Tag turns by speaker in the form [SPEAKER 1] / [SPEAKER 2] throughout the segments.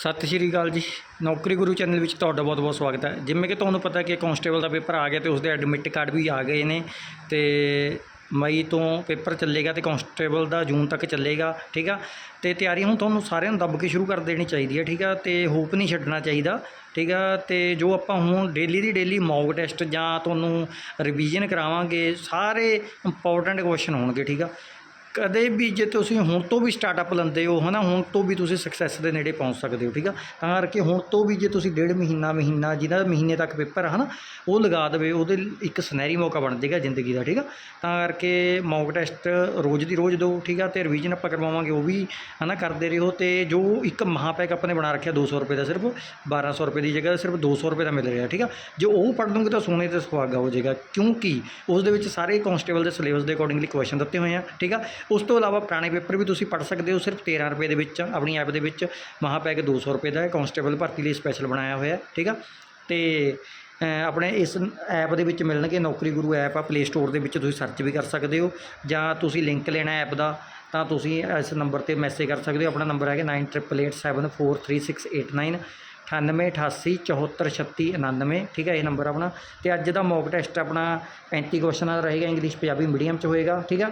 [SPEAKER 1] ਸਤਿ ਸ਼੍ਰੀ ਅਕਾਲ ਜੀ। ਨੌਕਰੀ ਗੁਰੂ ਚੈਨਲ ਵਿੱਚ ਤੁਹਾਡਾ ਬਹੁਤ-ਬਹੁਤ ਸਵਾਗਤ ਹੈ। ਜਿਵੇਂ ਕਿ ਤੁਹਾਨੂੰ ਪਤਾ ਕਿ ਕਾਂਸਟੇਬਲ ਦਾ ਪੇਪਰ ਆ ਗਿਆ ਤੇ ਉਸਦੇ ਐਡਮਿਟ ਕਾਰਡ ਵੀ ਆ ਗਏ ਨੇ ਤੇ ਮਈ ਤੋਂ ਪੇਪਰ ਚੱਲੇਗਾ ਤੇ ਕਾਂਸਟੇਬਲ ਦਾ ਜੂਨ ਤੱਕ ਚੱਲੇਗਾ, ਠੀਕ ਆ? ਤੇ ਤਿਆਰੀ ਹੁਣ ਤੁਹਾਨੂੰ ਸਾਰਿਆਂ ਨੂੰ ਦੱਬ ਕੇ ਸ਼ੁਰੂ ਕਰ ਦੇਣੀ ਚਾਹੀਦੀ ਹੈ, ਠੀਕ ਆ? ਤੇ ਹੋਪ ਨਹੀਂ ਛੱਡਣਾ ਚਾਹੀਦਾ, ਠੀਕ ਆ? ਤੇ ਜੋ ਆਪਾਂ ਹੁਣ ਡੇਲੀ ਦੀ ਡੇਲੀ ਮੌਕ ਟੈਸਟ ਜਾਂ ਤੁਹਾਨੂੰ ਰਿਵੀਜ਼ਨ ਕਰਾਵਾਂਗੇ, ਸਾਰੇ ਇੰਪੋਰਟੈਂਟ ਕੁਐਸਚਨ ਹੋਣਗੇ, ਠੀਕ ਆ? ਕਦੇ ਵੀ ਜੇ ਤੁਸੀਂ ਹੁਣ ਤੋਂ ਵੀ ਸਟਾਰਟਅਪ ਲੈਂਦੇ ਹੋ, ਹਨਾ, ਹੁਣ ਤੋਂ ਵੀ ਤੁਸੀਂ ਸਕਸੈਸ ਦੇ ਨੇੜੇ ਪਹੁੰਚ ਸਕਦੇ ਹੋ, ਠੀਕ ਆ? ਤਾਂ ਕਰਕੇ ਹੁਣ ਤੋਂ ਵੀ ਜੇ ਤੁਸੀਂ ਡੇਢ ਮਹੀਨਾ ਮਹੀਨਾ, ਜਿਹਦਾ ਮਹੀਨੇ ਤੱਕ ਪੇਪਰ ਆ, ਹਨਾ, ਉਹ ਲਗਾ ਦੇਵੇ, ਉਹਦੇ ਇੱਕ ਸੁਨਹਿਰੀ ਮੌਕਾ ਬਣ ਜਾਏਗਾ ਜ਼ਿੰਦਗੀ ਦਾ, ਠੀਕ ਆ? ਤਾਂ ਕਰਕੇ ਮੌਕ ਟੈਸਟ ਰੋਜ਼ ਦੀ ਰੋਜ਼ ਦਿਓ ਠੀਕ ਆ? ਤੇ ਰਿਵੀਜ਼ਨ ਆਪਾਂ ਕਰਵਾਵਾਂਗੇ, ਉਹ ਵੀ, ਹਨਾ, ਕਰਦੇ ਰਹੋ, ਤੇ ਜੋ ਇੱਕ ਮਹਾਪੈਕ ਆਪਾਂ ਨੇ ਬਣਾ ਰੱਖਿਆ 200 ਰੁਪਏ ਦਾ ਸਿਰਫ 1200 ਰੁਪਏ ਦੀ ਜਗ੍ਹਾ ਸਿਰਫ 200 ਰੁਪਏ ਦਾ ਮਿਲ ਰਿਹਾ, ਠੀਕ ਆ? ਜੇ ਉਹ ਪੜ੍ਹ ਲਓਗੇ ਤਾਂ ਸੋਨੇ ਤੇ ਸੁਹਾਗਾ ਹੋ ਜਾਏਗਾ ਕਿਉਂਕਿ ਉਸ ਦੇ ਵਿੱਚ ਸਾਰੇ ਕਾਂਸਟੇਬਲ ਦੇ ਸਿਲੇਬਸ ਦੇ ਅਕੋਰਡਿੰਗਲੀ ਕੁਐਸਚਨ ਦਿੱਤੇ ਹੋਏ ਆ, ਠੀਕ ਆ? ਉਸ ਤੋਂ ਇਲਾਵਾ ਪੁਰਾਣੇ ਪੇਪਰ ਵੀ ਤੁਸੀਂ ਪੜ੍ਹ ਸਕਦੇ ਹੋ, ਸਿਰਫ 13 ਰੁਪਏ ਦੇ ਵਿੱਚ, ਆਪਣੀ ਐਪ ਦੇ ਵਿੱਚ, ਮਹਾਪੈਕ 200 ਰੁਪਏ ਦਾ ਹੈ ਕਾਂਸਟੇਬਲ ਭਰਤੀ ਲਈ ਸਪੈਸ਼ਲ ਬਣਾਇਆ ਹੋਇਆ ਠੀਕ ਆ? ਤੇ ਆਪਣੇ ਇਸ ਐਪ ਦੇ ਵਿੱਚ ਮਿਲਣਗੇ ਨੌਕਰੀ ਗੁਰੂ ਐਪ ਆ ਪਲੇ ਸਟੋਰ ਦੇ ਵਿੱਚ ਤੁਸੀਂ ਸਰਚ ਵੀ ਕਰ ਸਕਦੇ ਹੋ, ਜਾਂ ਤੁਸੀਂ ਲਿੰਕ ਲੈਣਾ ਐਪ ਦਾ, ਤਾਂ ਤੁਸੀਂ ਇਸ ਨੰਬਰ ਤੇ ਮੈਸੇਜ ਕਰ ਸਕਦੇ ਹੋ, ਆਪਣਾ ਨੰਬਰ ਹੈਗਾ 9888743689 98 88 74 36 99 ਠੀਕ ਹੈ ਇਹ ਨੰਬਰ ਆਪਣਾ, ਤੇ ਅੱਜ ਦਾ ਮੌਕ ਟੈਸਟ ਆਪਣਾ 35 ਕੁਐਸਚਨਾਂ ਦਾ ਰਹੇਗਾ ਇੰਗਲਿਸ਼ ਪੰਜਾਬੀ ਮੀਡੀਅਮ ਚ ਹੋਏਗਾ, ਠੀਕ ਹੈ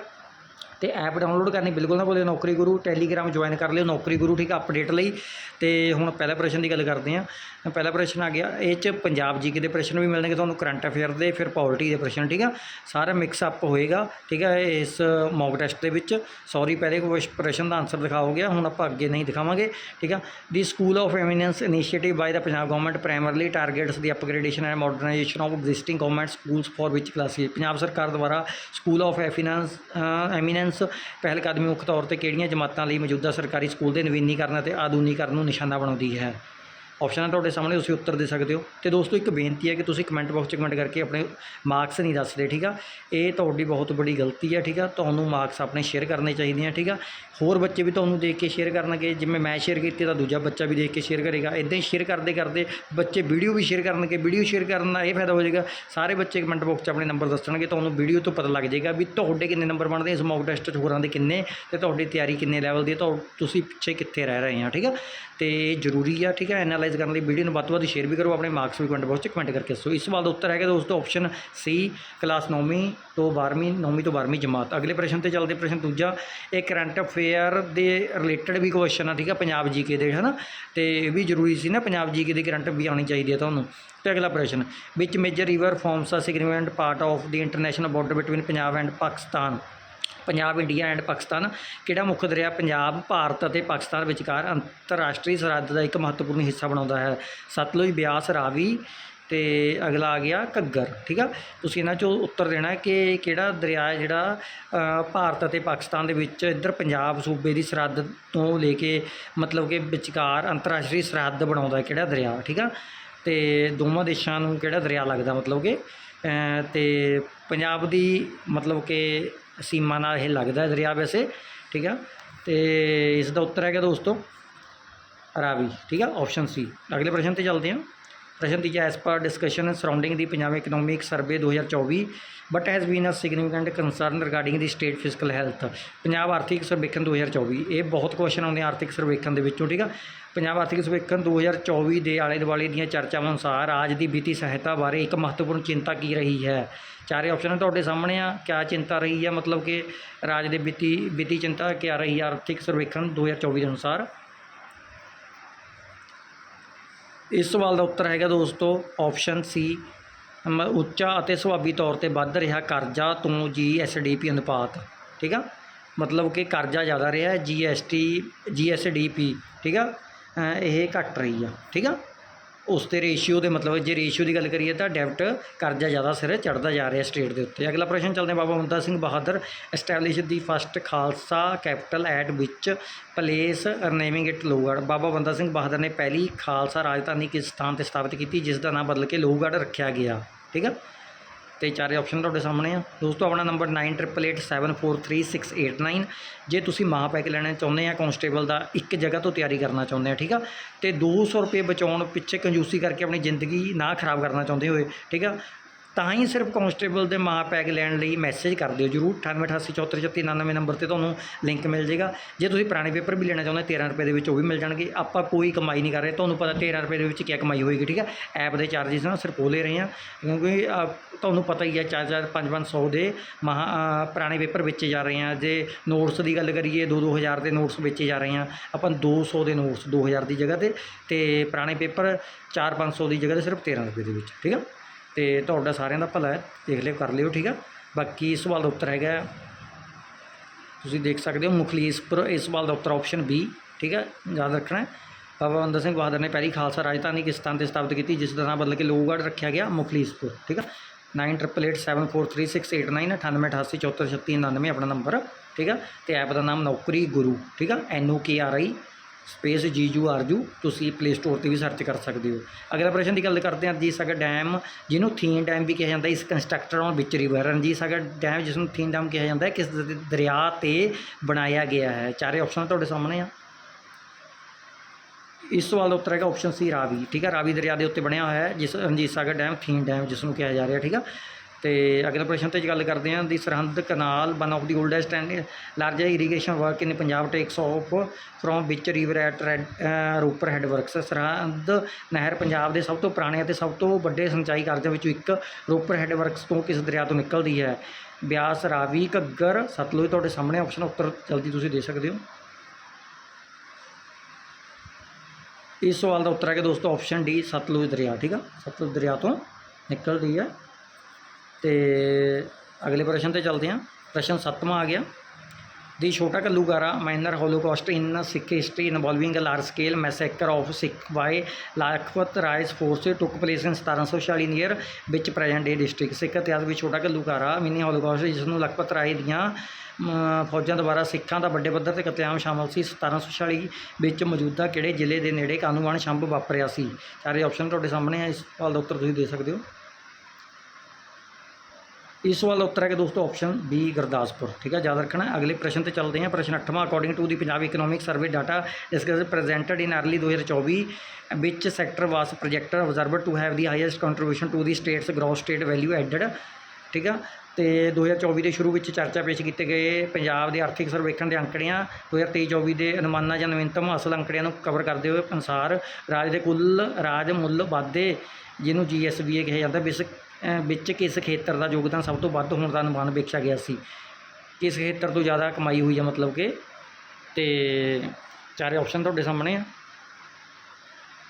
[SPEAKER 1] ਤੇ ਐਪ ਡਾਊਨਲੋਡ ਕਰਨੀ ਬਿਲਕੁਲ ਨਾ ਭੁੱਲਿਓ ਨੌਕਰੀ ਗੁਰੂ ਟੈਲੀਗ੍ਰਾਮ ਜੁਆਇਨ ਕਰ ਲਿਓ, ਨੌਕਰੀ ਗੁਰੂ, ਠੀਕ ਆ ਅਪਡੇਟ ਲਈ। ਤੇ ਹੁਣ ਪਹਿਲਾ ਪ੍ਰਸ਼ਨ ਦੀ ਗੱਲ ਕਰਦੇ ਹਾਂ। ਪਹਿਲਾ ਪ੍ਰਸ਼ਨ ਆ ਗਿਆ, ਇਹ ਚ ਪੰਜਾਬ ਜੀਕੇ ਦੇ ਪ੍ਰਸ਼ਨ ਵੀ ਮਿਲਣਗੇ ਤੁਹਾਨੂੰ ਕਰੰਟ ਅਫੇਅਰ ਦੇ, ਫਿਰ ਪੋਲਿਟੀ ਦੇ ਪ੍ਰਸ਼ਨ, ਠੀਕ ਆ? ਸਾਰਾ ਮਿਕਸ ਅਪ ਹੋਏਗਾ, ਠੀਕ ਆ, ਇਸ ਮੌਕ ਟੈਸਟ ਦੇ ਵਿੱਚ। ਸੌਰੀ ਪਹਿਲੇ ਕੁਐਸ- ਪ੍ਰਸ਼ਨ ਦਾ ਆਨਸਰ ਦਿਖਾਓ ਗਿਆ, ਹੁਣ ਆਪਾਂ ਅੱਗੇ ਨਹੀਂ ਦਿਖਾਵਾਂਗੇ, ਠੀਕ ਆ? The school of eminence initiative by the Punjab government primarily targets the upgradation and modernization of existing government schools for which classes Punjab ਸਰਕਾਰ ਦੁਆਰਾ ਸਕੂਲ ਆਫ ਐਫੀਨੈਂਸ ਐਮੀਨੈਂਸ ਪਹਿਲ ਕਦਮੀ ਮੁੱਖ ਤੌਰ ਤੇ ਕਿਹੜੀਆਂ ਜਮਾਤਾਂ ਲਈ ਮੌਜੂਦਾ ਸਰਕਾਰੀ ਸਕੂਲ ਦੇ ਨਵੀਨੀਕਰਨ ਅਤੇ ਆਧੁਨਿਕਰਨ ਨੂੰ ਨਿਸ਼ਾਨਾ ਬਣਾਉਂਦੀ ਹੈ? ਆਪਸ਼ਨਾਂ ਤੁਹਾਡੇ ਸਾਹਮਣੇ, ਤੁਸੀਂ ਉੱਤਰ ਦੇ ਸਕਦੇ ਹੋ। ਤੇ ਦੋਸਤੋ, ਇੱਕ ਬੇਨਤੀ ਹੈ ਕਿ ਤੁਸੀਂ ਕਮੈਂਟ ਬਾਕਸ 'ਚ ਕਮੈਂਟ ਕਰਕੇ ਆਪਣੇ ਮਾਰਕਸ ਨਹੀਂ ਦੱਸਦੇ, ਠੀਕ ਆ? ਇਹ ਤੁਹਾਡੀ ਬਹੁਤ ਵੱਡੀ ਗਲਤੀ ਹੈ, ਠੀਕ ਆ? ਤੁਹਾਨੂੰ ਮਾਰਕਸ ਆਪਣੇ ਸ਼ੇਅਰ ਕਰਨੇ ਚਾਹੀਦੇ ਆ, ਠੀਕ ਆ? ਹੋਰ ਬੱਚੇ ਵੀ ਤੁਹਾਨੂੰ ਦੇਖ ਕੇ ਸ਼ੇਅਰ ਕਰਨਗੇ। ਜਿਵੇਂ ਮੈਂ ਸ਼ੇਅਰ ਕੀਤੀ, ਤਾਂ ਦੂਜਾ ਬੱਚਾ ਵੀ ਦੇਖ ਕੇ ਸ਼ੇਅਰ ਕਰੇਗਾ। ਇਦਾਂ ਹੀ ਸ਼ੇਅਰ ਕਰਦੇ ਕਰਦੇ ਬੱਚੇ ਵੀਡੀਓ ਵੀ ਸ਼ੇਅਰ ਕਰਨਗੇ। ਵੀਡੀਓ ਸ਼ੇਅਰ ਕਰਨ ਦਾ ਇਹ ਫਾਇਦਾ ਹੋ ਜਾਏਗਾ। ਸਾਰੇ ਬੱਚੇ ਕਮੈਂਟ ਬਾਕਸ 'ਚ ਆਪਣੇ ਨੰਬਰ ਦੱਸਣਗੇ। ਤੁਹਾਨੂੰ ਵੀਡੀਓ ਤੋਂ ਪਤਾ ਲੱਗ ਜਾਏਗਾ ਵੀ ਤੁਹਾਡੇ ਕਿੰਨੇ ਨੰਬਰ ਬਣਦੇ, ਇਸ ਮੌਕ ਟੈਸਟ 'ਚ ਹੋਰਾਂ ਦੇ ਕਿੰਨੇ, ਤੇ ਤੁਹਾਡੀ ਤਿਆਰੀ ਕਿੰਨੇ ਲੈਵਲ ਦੀ ਹੈ ਤਾਂ ਤੁਸੀਂ ਪਿੱਛੇ ਕਿੱਥੇ ਰਹਿ ਰਹੇ ਆ, ਠੀਕ ਆ? ਤੇ ਜ਼ਰੂਰੀ ਆ, ਠੀਕ ਹੈ ਐਨਾਲਾਈਜ਼ ਕਰਨ ਲਈ ਵੀਡੀਓ ਨੂੰ ਵੱਧ ਤੋਂ ਵੱਧ ਸ਼ੇਅਰ ਵੀ ਕਰੋ, ਆਪਣੇ ਮਾਰਕਸ ਵੀ ਕਮੈਂਟ ਬਾਕਸ 'ਚ ਕਮੈਂਟ ਕਰਕੇ ਦੱਸੋ। ਇਸ ਸਵਾਲ ਦਾ ਉੱਤਰ ਹੈਗਾ ਦੋਸਤੋ ਆਪਸ਼ਨ ਸੀ ਕਲਾਸ 9ਵੀਂ ਤੋਂ 12ਵੀਂ 9ਵੀਂ ਤੋਂ 12ਵੀਂ ਜਮਾਤ। ਅਗਲੇ ਪ੍ਰਸ਼ਨ ਤੇ ਚੱਲਦੇ ਪ੍ਰਸ਼ਨ ਦੂਜਾ, ਇਹ ਕਰੰਟ ਅਫੇਅਰ ਦੇ ਰਿਲੇਟਡ ਵੀ ਕੁਐਸਚਨ ਆ, ਠੀਕ ਹੈ, ਪੰਜਾਬ ਜੀਕੇ ਦੇ, ਹਨਾ? ਤੇ ਇਹ ਵੀ ਜ਼ਰੂਰੀ ਸੀ ਨਾ, ਪੰਜਾਬ ਜੀਕੇ ਦੀ ਕਰੰਟ ਵੀ ਆਉਣੀ ਚਾਹੀਦੀ ਹੈ ਤੁਹਾਨੂੰ। ਤੇ ਅਗਲਾ ਪ੍ਰਸ਼ਨ ਵਿੱਚ major river forms a significant part of the international border between Punjab and Pakistan Punjab India and Pakistan ਕਿਹੜਾ ਮੁੱਖ ਦਰਿਆ ਪੰਜਾਬ ਭਾਰਤ ਅਤੇ ਪਾਕਿਸਤਾਨ ਵਿਚਕਾਰ ਅੰਤਰਰਾਸ਼ਟਰੀ ਸਰਹੱਦ ਦਾ ਇੱਕ ਮਹੱਤਵਪੂਰਨ ਹਿੱਸਾ ਬਣਾਉਂਦਾ ਹੈ? ਸਤਲੁਜ ਬਿਆਸ ਰਾਵੀ ਤੇ ਅਗਲਾ ਆ ਗਿਆ ਘੱਗਰ ਠੀਕ ਆ? ਤੁਸੀਂ ਇਹਨਾਂ ਚੋਂ ਉੱਤਰ ਦੇਣਾ ਕਿ ਕਿਹੜਾ ਦਰਿਆ ਹੈ ਜਿਹੜਾ ਭਾਰਤ ਅਤੇ ਪਾਕਿਸਤਾਨ ਦੇ ਵਿੱਚ ਇੱਧਰ ਪੰਜਾਬ ਸੂਬੇ ਦੀ ਸਰਹੱਦ ਤੋਂ ਲੈ ਕੇ ਮਤਲਬ ਕਿ ਵਿਚਕਾਰ ਅੰਤਰਰਾਸ਼ਟਰੀ ਸਰਹੱਦ ਬਣਾਉਂਦਾ ਕਿਹੜਾ ਦਰਿਆ ਠੀਕ ਆ? ਤੇ ਦੋਵਾਂ ਦੇਸ਼ਾਂ ਨੂੰ ਕਿਹੜਾ ਦਰਿਆ ਲੱਗਦਾ ਮਤਲਬ ਕਿ? ਅ, ਤੇ ਪੰਜਾਬ ਦੀ ਮਤਲਬ ਕਿ ਸੀਮਾ ਨਾਲ ਇਹ ਲੱਗਦਾ ਦਰਿਆ ਵੈਸੇ, ਠੀਕ ਆ? ਤੇ ਇਸ ਦਾ ਉੱਤਰ ਹੈਗਾ ਦੋਸਤੋ, ਰਾਵੀ, ਠੀਕ ਆ? ਆਪਸ਼ਨ ਸੀ ਅਗਲੇ ਪ੍ਰਸ਼ਨ ਤੇ ਚੱਲਦੇ ਹਾਂ। ਪ੍ਰਸ਼ਨ ਤੀਜਾ as per discussion surrounding the Punjab economic survey 2024 but has been a significant concern regarding the state physical health Punjab ਆਰਥਿਕ ਸਰਵੇਖਣ 2024 ਇਹ ਬਹੁਤ ਕੁਐਸਚਨ ਆਉਂਦੇ ਆ ਆਰਥਿਕ ਸਰਵੇਖਣ ਦੇ ਵਿੱਚੋਂ, ਠੀਕ ਆ? ਪੰਜਾਬ ਆਰਥਿਕ ਸਰਵੇਖਣ 2024 ਦੇ ਆਲੇ ਦੁਆਲੇ ਦੀਆਂ ਚਰਚਾਵਾਂ ਅਨੁਸਾਰ ਰਾਜ ਦੀ ਵਿੱਤੀ ਸਹਾਇਤਾ ਬਾਰੇ ਇੱਕ ਮਹੱਤਵਪੂਰਨ ਚਿੰਤਾ ਕੀ ਰਹੀ ਹੈ? ਚਾਰੇ ਆਪਸ਼ਨ ਤੁਹਾਡੇ ਸਾਹਮਣੇ ਆ, ਕਿਆ ਚਿੰਤਾ ਰਹੀ ਹੈ ਮਤਲਬ ਕਿ ਰਾਜ ਦੇ ਵਿੱਤੀ ਵਿੱਤੀ ਚਿੰਤਾ ਕਿਆ ਰਹੀ ਹੈ ਆਰਥਿਕ ਸਰਵੇਖਣ 2024 ਦੇ ਅਨੁਸਾਰ? ਇਸ ਸਵਾਲ ਦਾ ਉੱਤਰ ਹੈਗਾ ਦੋਸਤੋ ਆਪਸ਼ਨ ਸੀ ਮ- ਉੱਚਾ ਅਤੇ ਸੁਭਾਵੀ ਤੌਰ ਤੇ ਵੱਧ ਰਿਹਾ ਕਰਜ਼ਾ ਤੋਂ ਜੀਐਸਡੀਪੀ ਅਨੁਪਾਤ, ਠੀਕ ਆ? ਮਤਲਬ ਕਿ ਕਰਜ਼ਾ ਜ਼ਿਆਦਾ ਰਿਹਾ ਜੀਐਸਟੀ ਜੀਐਸਡੀਪੀ ਠੀਕ ਆ? ਇਹ ਘਟ ਰਹੀ ਆ, ਠੀਕ ਆ? ਉਸ 'ਤੇ ਰੇਸ਼ੀਓ ਦੇ ਮਤਲਬ ਜੇ ਰੇਸ਼ੀਓ ਦੀ ਗੱਲ ਕਰੀਏ ਤਾਂ ਡੈਬਟ ਕਰਜ਼ਾ ਜ਼ਿਆਦਾ ਸਿਰ ਚੜਦਾ ਜਾ ਰਿਹਾ ਸਟੇਟ ਦੇ ਉੱਤੇ। ਅਗਲਾ ਪ੍ਰਸ਼ਨ ਚੱਲਦੇ ਹਾਂ, Baba Banda Singh Bahadur establish the first Khalsa capital at ਵਿੱਚ place naming it Lohgarh. Baba Banda Singh Bahadur ਨੇ ਪਹਿਲੀ ਖਾਲਸਾ ਰਾਜਧਾਨੀ ਕਿਸ ਸਥਾਨ ਤੇ ਸਥਾਪਿਤ ਕੀਤੀ ਜਿਸ ਦਾ ਨਾਮ ਬਦਲ ਕੇ ਲੋਹਗੜ੍ਹ ਰੱਖਿਆ ਗਿਆ। ਠੀਕ ਆ? ਤੇ ਚਾਰੇ ਆਪਸ਼ਨ ਤੁਹਾਡੇ ਸਾਹਮਣੇ ਆ। ਦੋਸਤੋ, ਆਪਣਾ ਨੰਬਰ 9888743689 ਜੇ ਤੁਸੀਂ ਮਹਾਪੈਕ ਲੈਣਾ ਚਾਹੁੰਦੇ ਆ ਕਾਂਸਟੇਬਲ ਦਾ ਇੱਕ ਜਗ੍ਹਾ ਤੋਂ ਤਿਆਰੀ ਕਰਨਾ ਚਾਹੁੰਦੇ ਆ, ਠੀਕ ਆ? ਤੇ 200 ਰੁਪਏ ਬਚਾਉਣ ਪਿੱਛੇ ਕੰਜੂਸੀ ਕਰਕੇ ਆਪਣੀ ਜ਼ਿੰਦਗੀ ਨਾ ਖਰਾਬ ਕਰਨਾ ਚਾਹੁੰਦੇ ਹੋਏ, ਠੀਕ ਆ? ਤਾਂ ਹੀ ਸਿਰਫ ਕਾਂਸਟੇਬਲ ਦੇ ਮਹਾ ਪੈਗ ਲੈਣ ਲਈ ਮੈਸੇਜ ਕਰ ਦਿਓ ਜਰੂਰ 9888743699 ਨੰਬਰ ਤੇ ਤੁਹਾਨੂੰ ਲਿੰਕ ਮਿਲ ਜਾਏਗਾ। ਜੇ ਤੁਸੀਂ ਪੁਰਾਣੇ ਪੇਪਰ ਵੀ ਲੈਣਾ ਚਾਹੁੰਦੇ 13 ਰੁਪਏ ਦੇ ਵਿੱਚ ਉਹ ਵੀ ਮਿਲ ਜਾਣਗੇ। ਆਪਾਂ ਕੋਈ ਕਮਾਈ ਨਹੀਂ ਕਰ ਰਹੇ, ਤੁਹਾਨੂੰ ਪਤਾ 13 ਰੁਪਏ ਦੇ ਵਿੱਚ ਕੀ ਕਮਾਈ ਹੋਏਗੀ, ਠੀਕ ਹੈ? ਐਪ ਦੇ ਚਾਰजेस ਨਾ ਸਿਰਫ ਉਹ ਲੈ ਰਹੇ ਹਾਂ ਕਿਉਂਕਿ ਤੁਹਾਨੂੰ ਪਤਾ ਹੀ ਹੈ 4-4 5-500 ਦੇ ਮਹਾ ਪੁਰਾਣੇ ਪੇਪਰ ਵੇਚੇ ਜਾ ਰਹੇ ਆ। ਜੇ ਨੋਟਸ ਦੀ ਗੱਲ ਕਰੀਏ 2-2000 ਦੇ ਨੋਟਸ ਵੇਚੇ ਜਾ ਰਹੇ ਆ। ਆਪਾਂ 200 ਦੇ ਨੋਟਸ 2000 ਦੀ ਜਗ੍ਹਾ ਤੇ ਤੇ ਪੁਰਾਣੇ ਪੇਪਰ 4-500 ਦੀ ਜਗ੍ਹਾ ਤੇ ਸਿਰਫ 13 ਰੁਪਏ ਦੇ ਵਿੱਚ, ਠੀਕ ਹੈ? ਤੇ ਤੁਹਾਡਾ ਸਾਰਿਆਂ ਦਾ ਭਲਾ ਹੈ, ਦੇਖ ਲਿਓ, ਕਰ ਲਿਓ, ਠੀਕ ਆ? ਬਾਕੀ ਇਸ ਸਵਾਲ ਦਾ ਉੱਤਰ ਹੈਗਾ, ਤੁਸੀਂ ਦੇਖ ਸਕਦੇ ਹੋ ਮੁਖਲੀਸਪੁਰ ਇਸ ਸਵਾਲ ਦਾ ਉੱਤਰ ਆਪਸ਼ਨ ਬੀ ਠੀਕ ਹੈ ਯਾਦ ਰੱਖਣਾ ਬਾਬਾ ਬੰਦਾ ਸਿੰਘ ਬਹਾਦਰ ਨੇ ਪਹਿਲੀ ਖਾਲਸਾ ਰਾਜਧਾਨੀ ਕਿਸ ਸਥਾਨ ਤੇ ਸਥਾਪਿਤ ਕੀਤੀ, ਜਿਸ ਦਾ ਨਾਮ ਬਦਲ ਕੇ ਲੋਹਗੜ੍ਹ ਰੱਖਿਆ ਗਿਆ ਮੁਖਲੀਸਪੁਰ ਠੀਕ ਹੈ 9888743689 ਆਪਣਾ ਨੰਬਰ ਠੀਕ ਹੈ ਤੇ ਐਪ ਦਾ ਨਾਮ ਨੌਕਰੀ ਗੁਰੂ, ਠੀਕ ਹੈ ਐਨ O K R I space ਜੀਜੂ ਆਰਜੂ, ਤੁਸੀਂ ਪਲੇ ਸਟੋਰ ਤੇ ਵੀ ਸਰਚ ਕਰ ਸਕਦੇ ਹੋ। ਅਗਲਾ ਪ੍ਰਸ਼ਨ ਦੀ ਗੱਲ ਕਰਦੇ ਹਾਂ ਰਣਜੀਤ ਸਾਗਰ ਡੈਮ ਜਿਹਨੂੰ ਥੀਨ ਡੈਮ ਵੀ ਕਿਹਾ ਜਾਂਦਾ ਇਸ ਕੰਸਟਰਕਟਰ ਔਨ ਵਿੱਚ ਰਿਵਰ ਰਣਜੀਤ ਸਾਗਰ ਡੈਮ ਜਿਸ ਨੂੰ ਥੀਨ ਡੈਮ ਕਿਹਾ ਜਾਂਦਾ ਹੈ, ਕਿਸ ਦਰਿਆ ਤੇ ਬਣਾਇਆ ਗਿਆ ਹੈ। ਚਾਰੇ ਆਪਸ਼ਨ ਤੁਹਾਡੇ ਸਾਹਮਣੇ ਆ। ਇਸ ਸਵਾਲ ਦਾ ਉੱਤਰ ਹੈਗਾ ਆਪਸ਼ਨ ਸੀ ਰਾਵੀ। ਠੀਕ ਹੈ ਰਾਵੀ ਦਰਿਆ ਦੇ ਉੱਤੇ ਬਣਿਆ ਹੋਇਆ ਹੈ, ਜਿਸ ਰਣਜੀਤ ਸਾਗਰ ਡੈਮ ਥੀਨ ਡੈਮ ਜਿਸ ਨੂੰ ਕਿਹਾ ਜਾ ਰਿਹਾ, ਠੀਕ ਆ। ਤੇ ਅਗਲੇ ਪ੍ਰਸ਼ਨ ਤੇ ਗੱਲ ਕਰਦੇ ਹਾਂ, the Sirhind canal one of the oldest and larger irrigation work in Punjab takes off from which river at Ropar head works Sirhind ਨਹਿਰ ਪੰਜਾਬ ਦੇ ਸਭ ਤੋਂ ਪੁਰਾਣੇ ਅਤੇ ਸਭ ਤੋਂ ਵੱਡੇ ਸਿੰਚਾਈ ਕਾਰਜਾਂ ਵਿੱਚੋਂ ਇੱਕ ਰੋਪਰ ਹੈਡ ਵਰਕਸ ਤੋਂ ਕਿਸ ਦਰਿਆ ਤੋਂ ਨਿਕਲਦੀ ਹੈ? ਬਿਆਸ, ਰਾਵੀ, ਘੱਗਰ, ਸਤਲੁਜ, ਤੁਹਾਡੇ ਸਾਹਮਣੇ ਆਪਸ਼ਨ ਉੱਤਰ ਜਲਦੀ ਤੁਸੀਂ ਦੇ ਸਕਦੇ ਹੋ। ਇਸ ਸਵਾਲ ਦਾ ਉੱਤਰ ਹੈ ਕਿ ਦੋਸਤੋ ਆਪਸ਼ਨ ਡੀ ਸਤਲੁਜ ਦਰਿਆ, ਠੀਕ ਆ? ਸਤਲੁਜ ਦਰਿਆ ਤੋਂ ਨਿਕਲਦੀ ਹੈ। ਤੇ ਅਗਲੇ ਪ੍ਰਸ਼ਨ ਤੇ ਚੱਲਦੇ ਹਾਂ। ਪ੍ਰਸ਼ਨ 7ਵਾਂ ਆ ਗਿਆ। The Chhota ਕੱਲੂਗਾਰਾ minor holocaust in Sikh history involving a large scale massacre of Sikh by Lakhpat Rai's force took place in 1746 near ਵਿੱਚ ਪ੍ਰੈਜ਼ੈਂਟ ਡੇ ਡਿਸਟ੍ਰਿਕਟ ਸਿੱਖ ਇਤਿਹਾਸ ਵਿੱਚ ਛੋਟਾ ਕੱਲੂਗਾਰਾ ਮਿਨੀ ਹੋਲੋਕਾਸਟ ਜਿਸ ਨੂੰ ਲਖਪਤ ਰਾਏ ਦੀਆਂ ਫੌਜਾਂ ਦੁਆਰਾ ਸਿੱਖਾਂ ਦਾ ਵੱਡੇ ਪੱਧਰ ਤੇ ਕਤਲੇਆਮ ਸ਼ਾਮਲ ਸੀ। 1746 ਵਿੱਚ ਮੌਜੂਦਾ ਕਿਹੜੇ ਜ਼ਿਲ੍ਹੇ ਦੇ ਨੇੜੇ ਕਾਨੂੰਨ ਸ਼ੰਭ ਵਾਪਰਿਆ ਸੀ? ਸਾਰੇ ਆਪਸ਼ਨ ਤੁਹਾਡੇ ਸਾਹਮਣੇ ਆ। ਇਸ ਸਵਾਲ ਦਾ ਉੱਤਰ ਤੁਸੀਂ ਦੇ ਸਕਦੇ ਹੋ। ਇਸ ਸਵਾਲ ਉੱਤਰ ਹੈ ਕਿ ਦੋਸਤੋ ਆਪਸ਼ਨ ਬੀ ਗੁਰਦਾਸਪੁਰ। ਠੀਕ ਹੈ ਯਾਦ ਰੱਖਣਾ, ਅਗਲੇ ਪ੍ਰਸ਼ਨ ਤੇ ਚੱਲਦੇ ਹਾਂ। ਪ੍ਰਸ਼ਨ 8ਵਾਂ according to the Punjab economic survey data discuss presented in early 2024 ਵਿੱਚ sector was projected observer to have the highest contribution to the state's gross state value added ਠੀਕ ਆ, ਤੇ 2024 ਦੇ ਸ਼ੁਰੂ ਵਿੱਚ ਚਰਚਾ ਪੇਸ਼ ਕੀਤੇ ਗਏ ਪੰਜਾਬ ਦੇ ਆਰਥਿਕ ਸਰਵੇਖਣ ਦੇ ਅੰਕੜਿਆਂ 2023-24 ਦੇ ਅਨੁਮਾਨਾਂ ਜਾਂ ਨਵੀਨਤਮ ਅਸਲ ਅੰਕੜਿਆਂ ਨੂੰ ਕਵਰ ਕਰਦੇ ਹੋਏ ਅਨੁਸਾਰ ਰਾਜ ਦੇ ਕੁੱਲ ਰਾਜ ਮੁੱਲ ਵਾਧੇ, ਜਿਹਨੂੰ ਜੀਐਸਬੀਏ ਕਿਹਾ ਜਾਂਦਾ ਵਿੱਚ ਵਿੱਚ ਕਿਸ ਖੇਤਰ ਦਾ ਯੋਗਦਾਨ ਸਭ ਤੋਂ ਵੱਧ ਹੋਣ ਦਾ ਅਨੁਮਾਨ ਵੇਖਿਆ ਗਿਆ ਸੀ? ਕਿਸ ਖੇਤਰ ਤੋਂ ਜ਼ਿਆਦਾ ਕਮਾਈ ਹੋਈ ਹੈ ਮਤਲਬ ਕਿ? ਅਤੇ ਚਾਰੇ ਆਪਸ਼ਨ ਤੁਹਾਡੇ ਸਾਹਮਣੇ ਆ।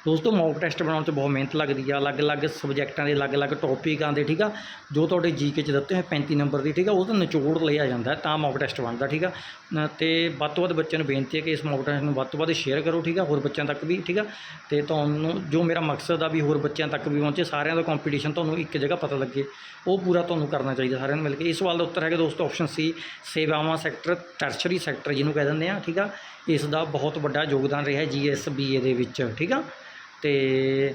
[SPEAKER 1] ਦੋਸਤੋ ਮੌਕ ਟੈਸਟ ਬਣਾਉਣ 'ਚ ਬਹੁਤ ਮਿਹਨਤ ਲੱਗਦੀ ਆ, ਅਲੱਗ-ਅਲੱਗ ਸਬਜੈਕਟਾਂ ਦੇ ਅਲੱਗ-ਅਲੱਗ ਟੌਪਿਕਾਂ ਦੇ ਠੀਕ ਆ? ਜੋ ਤੁਹਾਡੇ ਜੀਕੇ 'ਚ ਦਿੱਤੇ ਹੋਏ 35 ਨੰਬਰ ਦੀ, ਠੀਕ ਆ? ਉਹ ਤਾਂ ਨਿਚੋੜ ਲਿਆ ਜਾਂਦਾ, ਤਾਂ ਮੌਕ ਟੈਸਟ ਬਣਦਾ, ਠੀਕ ਆ? ਨ- ਤੇ ਵੱਧ ਤੋਂ ਵੱਧ ਬੱਚਿਆਂ ਨੂੰ ਬੇਨਤੀ ਹੈ ਕਿ ਇਸ ਮੌਕ ਟੈਸਟ ਨੂੰ ਵੱਧ ਤੋਂ ਵੱਧ ਸ਼ੇਅਰ ਕਰੋ, ਠੀਕ ਆ? ਹੋਰ ਬੱਚਿਆਂ ਤੱਕ ਵੀ, ਠੀਕ ਆ? ਤੇ ਤੁਹਾਨੂੰ ਜੋ ਮੇਰਾ ਮਕਸਦ ਆ ਵੀ ਹੋਰ ਬੱਚਿਆਂ ਤੱਕ ਵੀ ਪਹੁੰਚੇ, ਸਾਰਿਆਂ ਦਾ ਕੰਪੀਟੀਸ਼ਨ ਤੁਹਾਨੂੰ ਇੱਕ ਜਗ੍ਹਾ ਪਤਾ ਲੱਗੇ, ਉਹ ਪੂਰਾ ਤੁਹਾਨੂੰ ਕਰਨਾ ਚਾਹੀਦਾ ਸਾਰਿਆਂ ਨੂੰ ਮਿਲ ਕੇ। ਇਸ ਸਵਾਲ ਦਾ ਉੱਤਰ ਹੈਗਾ ਦੋਸਤੋ ਆਪਸ਼ਨ ਸੀ ਸੇਵਾਵਾਂ ਸੈਕਟਰ ਟਰਸ਼ਰੀ ਸੈਕਟਰ ਜਿਹਨੂੰ ਕਹਿ ਦਿੰਦੇ ਆ, ਠੀਕ ਆ? ਇਸ ਦਾ ਬਹੁਤ ਵੱਡਾ ਯੋਗਦਾਨ ਰਿਹਾ ਜੀਐਸਬੀਏ ਦੇ ਵਿੱਚ, ਠੀਕ ਆ? ਅਤੇ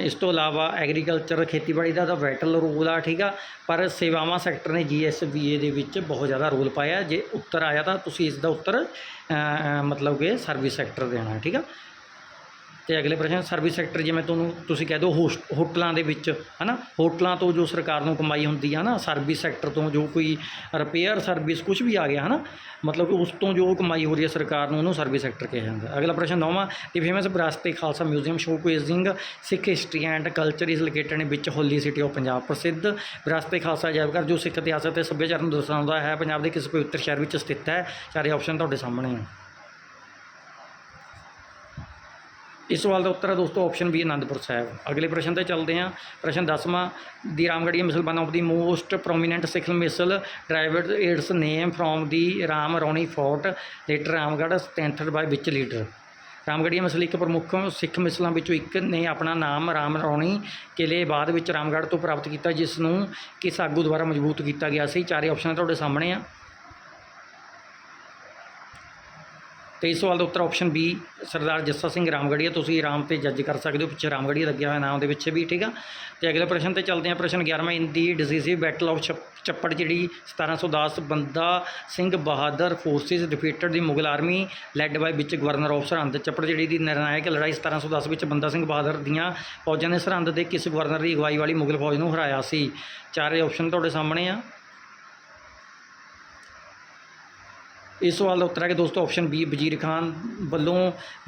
[SPEAKER 1] ਇਸ ਤੋਂ ਇਲਾਵਾ ਐਗਰੀਕਲਚਰ ਖੇਤੀਬਾੜੀ ਦਾ ਤਾਂ ਵਾਈਟਲ ਰੋਲ ਆ, ਠੀਕ ਆ। ਪਰ ਸੇਵਾਵਾਂ ਸੈਕਟਰ ਨੇ ਜੀ ਐੱਸ ਬੀ ਏ ਦੇ ਵਿੱਚ ਬਹੁਤ ਜ਼ਿਆਦਾ ਰੋਲ ਪਾਇਆ। ਜੇ ਉੱਤਰ ਆਇਆ ਤਾਂ ਤੁਸੀਂ ਇਸ ਦਾ ਉੱਤਰ ਮਤਲਬ ਕਿ ਸਰਵਿਸ ਸੈਕਟਰ ਦੇਣਾ ਠੀਕ ਆ। ਤੇ ਅਗਲੇ ਪ੍ਰਸ਼ਨ ਸਰਵਿਸ ਸੈਕਟਰ ਜਿਵੇਂ ਤੁਹਾਨੂੰ ਤੁਸੀਂ ਕਹਿ ਦਿਓ ਹੋਸਟ ਹੋਟਲਾਂ ਦੇ ਵਿੱਚ, ਹਨਾ? ਹੋਟਲਾਂ ਤੋਂ ਜੋ ਸਰਕਾਰ ਨੂੰ ਕਮਾਈ ਹੁੰਦੀ ਆ ਨਾ ਸਰਵਿਸ ਸੈਕਟਰ ਤੋਂ ਜੋ ਕੋਈ ਰਿਪੇਅਰ ਸਰਵਿਸ ਕੁਝ ਵੀ ਆ ਗਿਆ, ਹਨਾ? ਮਤਲਬ ਉਸ ਤੋਂ ਜੋ ਕਮਾਈ ਹੋ ਰਹੀ ਹੈ ਸਰਕਾਰ ਨੂੰ, ਉਹਨੂੰ ਸਰਵਿਸ ਸੈਕਟਰ ਕਿਹਾ ਜਾਂਦਾ। ਅਗਲਾ ਪ੍ਰਸ਼ਨ ਨੌਵਾਂ the famous Virasat Khalsa museum showcasing Sikh history and culture is located in ਵਿੱਚ ਹੋਲੀ ਸਿਟੀ ਆਫ ਪੰਜਾਬ ਪ੍ਰਸਿੱਧ। ਵਿਰਾਸਤ ਏ ਖਾਲਸਾ ਅਜਾਇਬਘਰ ਜੋ ਸਿੱਖ ਇਤਿਹਾਸ ਅਤੇ ਸੱਭਿਆਚਾਰ ਨੂੰ ਦਰਸਾਉਂਦਾ ਹੈ, ਪੰਜਾਬ ਦੇ ਕਿਸ ਪਵਿੱਤਰ ਸ਼ਹਿਰ ਵਿੱਚ ਸਥਿਤ ਹੈ। ਸਾਰੇ ਆਪਸ਼ਨ ਤੁਹਾਡੇ ਸਾਹਮਣੇ ਆ। ਇਸ ਸਵਾਲ ਦਾ ਉੱਤਰ ਹੈ ਦੋਸਤੋ ਆਪਸ਼ਨ ਬੀ ਆਨੰਦਪੁਰ ਸਾਹਿਬ। ਅਗਲੇ ਪ੍ਰਸ਼ਨ ਤੇ ਚੱਲਦੇ ਹਾਂ। ਪ੍ਰਸ਼ਨ 10ਵਾਂ the Ramgarhia misl one of the most prominent Sikh misl derived its name from the Ram Rauni fort later Ramgarh strengthened by ਵਿੱਚ ਲੀਡਰ ਰਾਮਗੜੀਆ ਮਿਸਲ ਇੱਕ ਪ੍ਰਮੁੱਖ ਸਿੱਖ ਮਿਸਲਾਂ ਵਿੱਚੋਂ ਇੱਕ ਨੇ ਆਪਣਾ ਨਾਮ ਰਾਮ ਰੌਣੀ ਕਿਲੇ ਬਾਅਦ ਵਿੱਚ ਰਾਮਗੜ੍ਹ ਤੋਂ ਪ੍ਰਾਪਤ ਕੀਤਾ ਜਿਸ ਨੂੰ ਕਿਸ ਆਗੂ ਦੁਆਰਾ ਮਜ਼ਬੂਤ ਕੀਤਾ ਗਿਆ ਸੀ। ਚਾਰੇ ਆਪਸ਼ਨ ਤੁਹਾਡੇ ਸਾਹਮਣੇ ਆ। ਤੇ ਇਸ ਸਵਾਲ ਦਾ ਉੱਤਰ ਆਪਸ਼ਨ ਬੀ ਸਰਦਾਰ ਜੱਸਾ ਸਿੰਘ ਰਾਮਗੜੀਆ, ਤੁਸੀਂ ਰਾਮ ਤੇ ਜੱਜ ਕਰ ਸਕਦੇ ਹੋ, ਪਿੱਛੇ ਰਾਮਗੜੀਆ ਲੱਗਿਆ ਹੋਇਆ ਨਾਮ ਦੇ ਪਿੱਛੇ ਵੀ, ਠੀਕ ਆ? ਤੇ ਅਗਲੇ ਪ੍ਰਸ਼ਨ ਤੇ ਚੱਲਦੇ ਹਾਂ, ਪ੍ਰਸ਼ਨ 11ਵਾਂ in the decisive battle of Chappar ਜਿਹੜੀ 1710 Banda Singh Bahadur forces defeated the Mughal army led by ਵਿੱਚ ਗਵਰਨਰ ਆਫ ਸਰਹੰਦ ਚੱਪੜ ਜਿਹੜੀ ਦੀ ਨਿਰਣਾਇਕ ਲੜਾਈ 1710 ਵਿੱਚ ਬੰਦਾ ਸਿੰਘ ਬਹਾਦਰ ਦੀਆਂ ਫੌਜਾਂ ਨੇ ਸਰਹੰਦ ਦੇ ਕਿਸ ਗਵਰਨਰ ਦੀ ਅਗਵਾਈ ਵਾਲੀ ਮੁਗਲ ਫੌਜ ਨੂੰ ਹਰਾਇਆ ਸੀ? ਚਾਰੇ ਆਪਸ਼ਨ ਤੁਹਾਡੇ ਸਾਹਮਣੇ ਆ। ਇਸ ਸਵਾਲ ਦਾ ਉੱਤਰ ਹੈ ਕਿ ਦੋਸਤੋ ਆਪਸ਼ਨ ਬੀ ਵਜ਼ੀਰ ਖਾਨ ਵੱਲੋਂ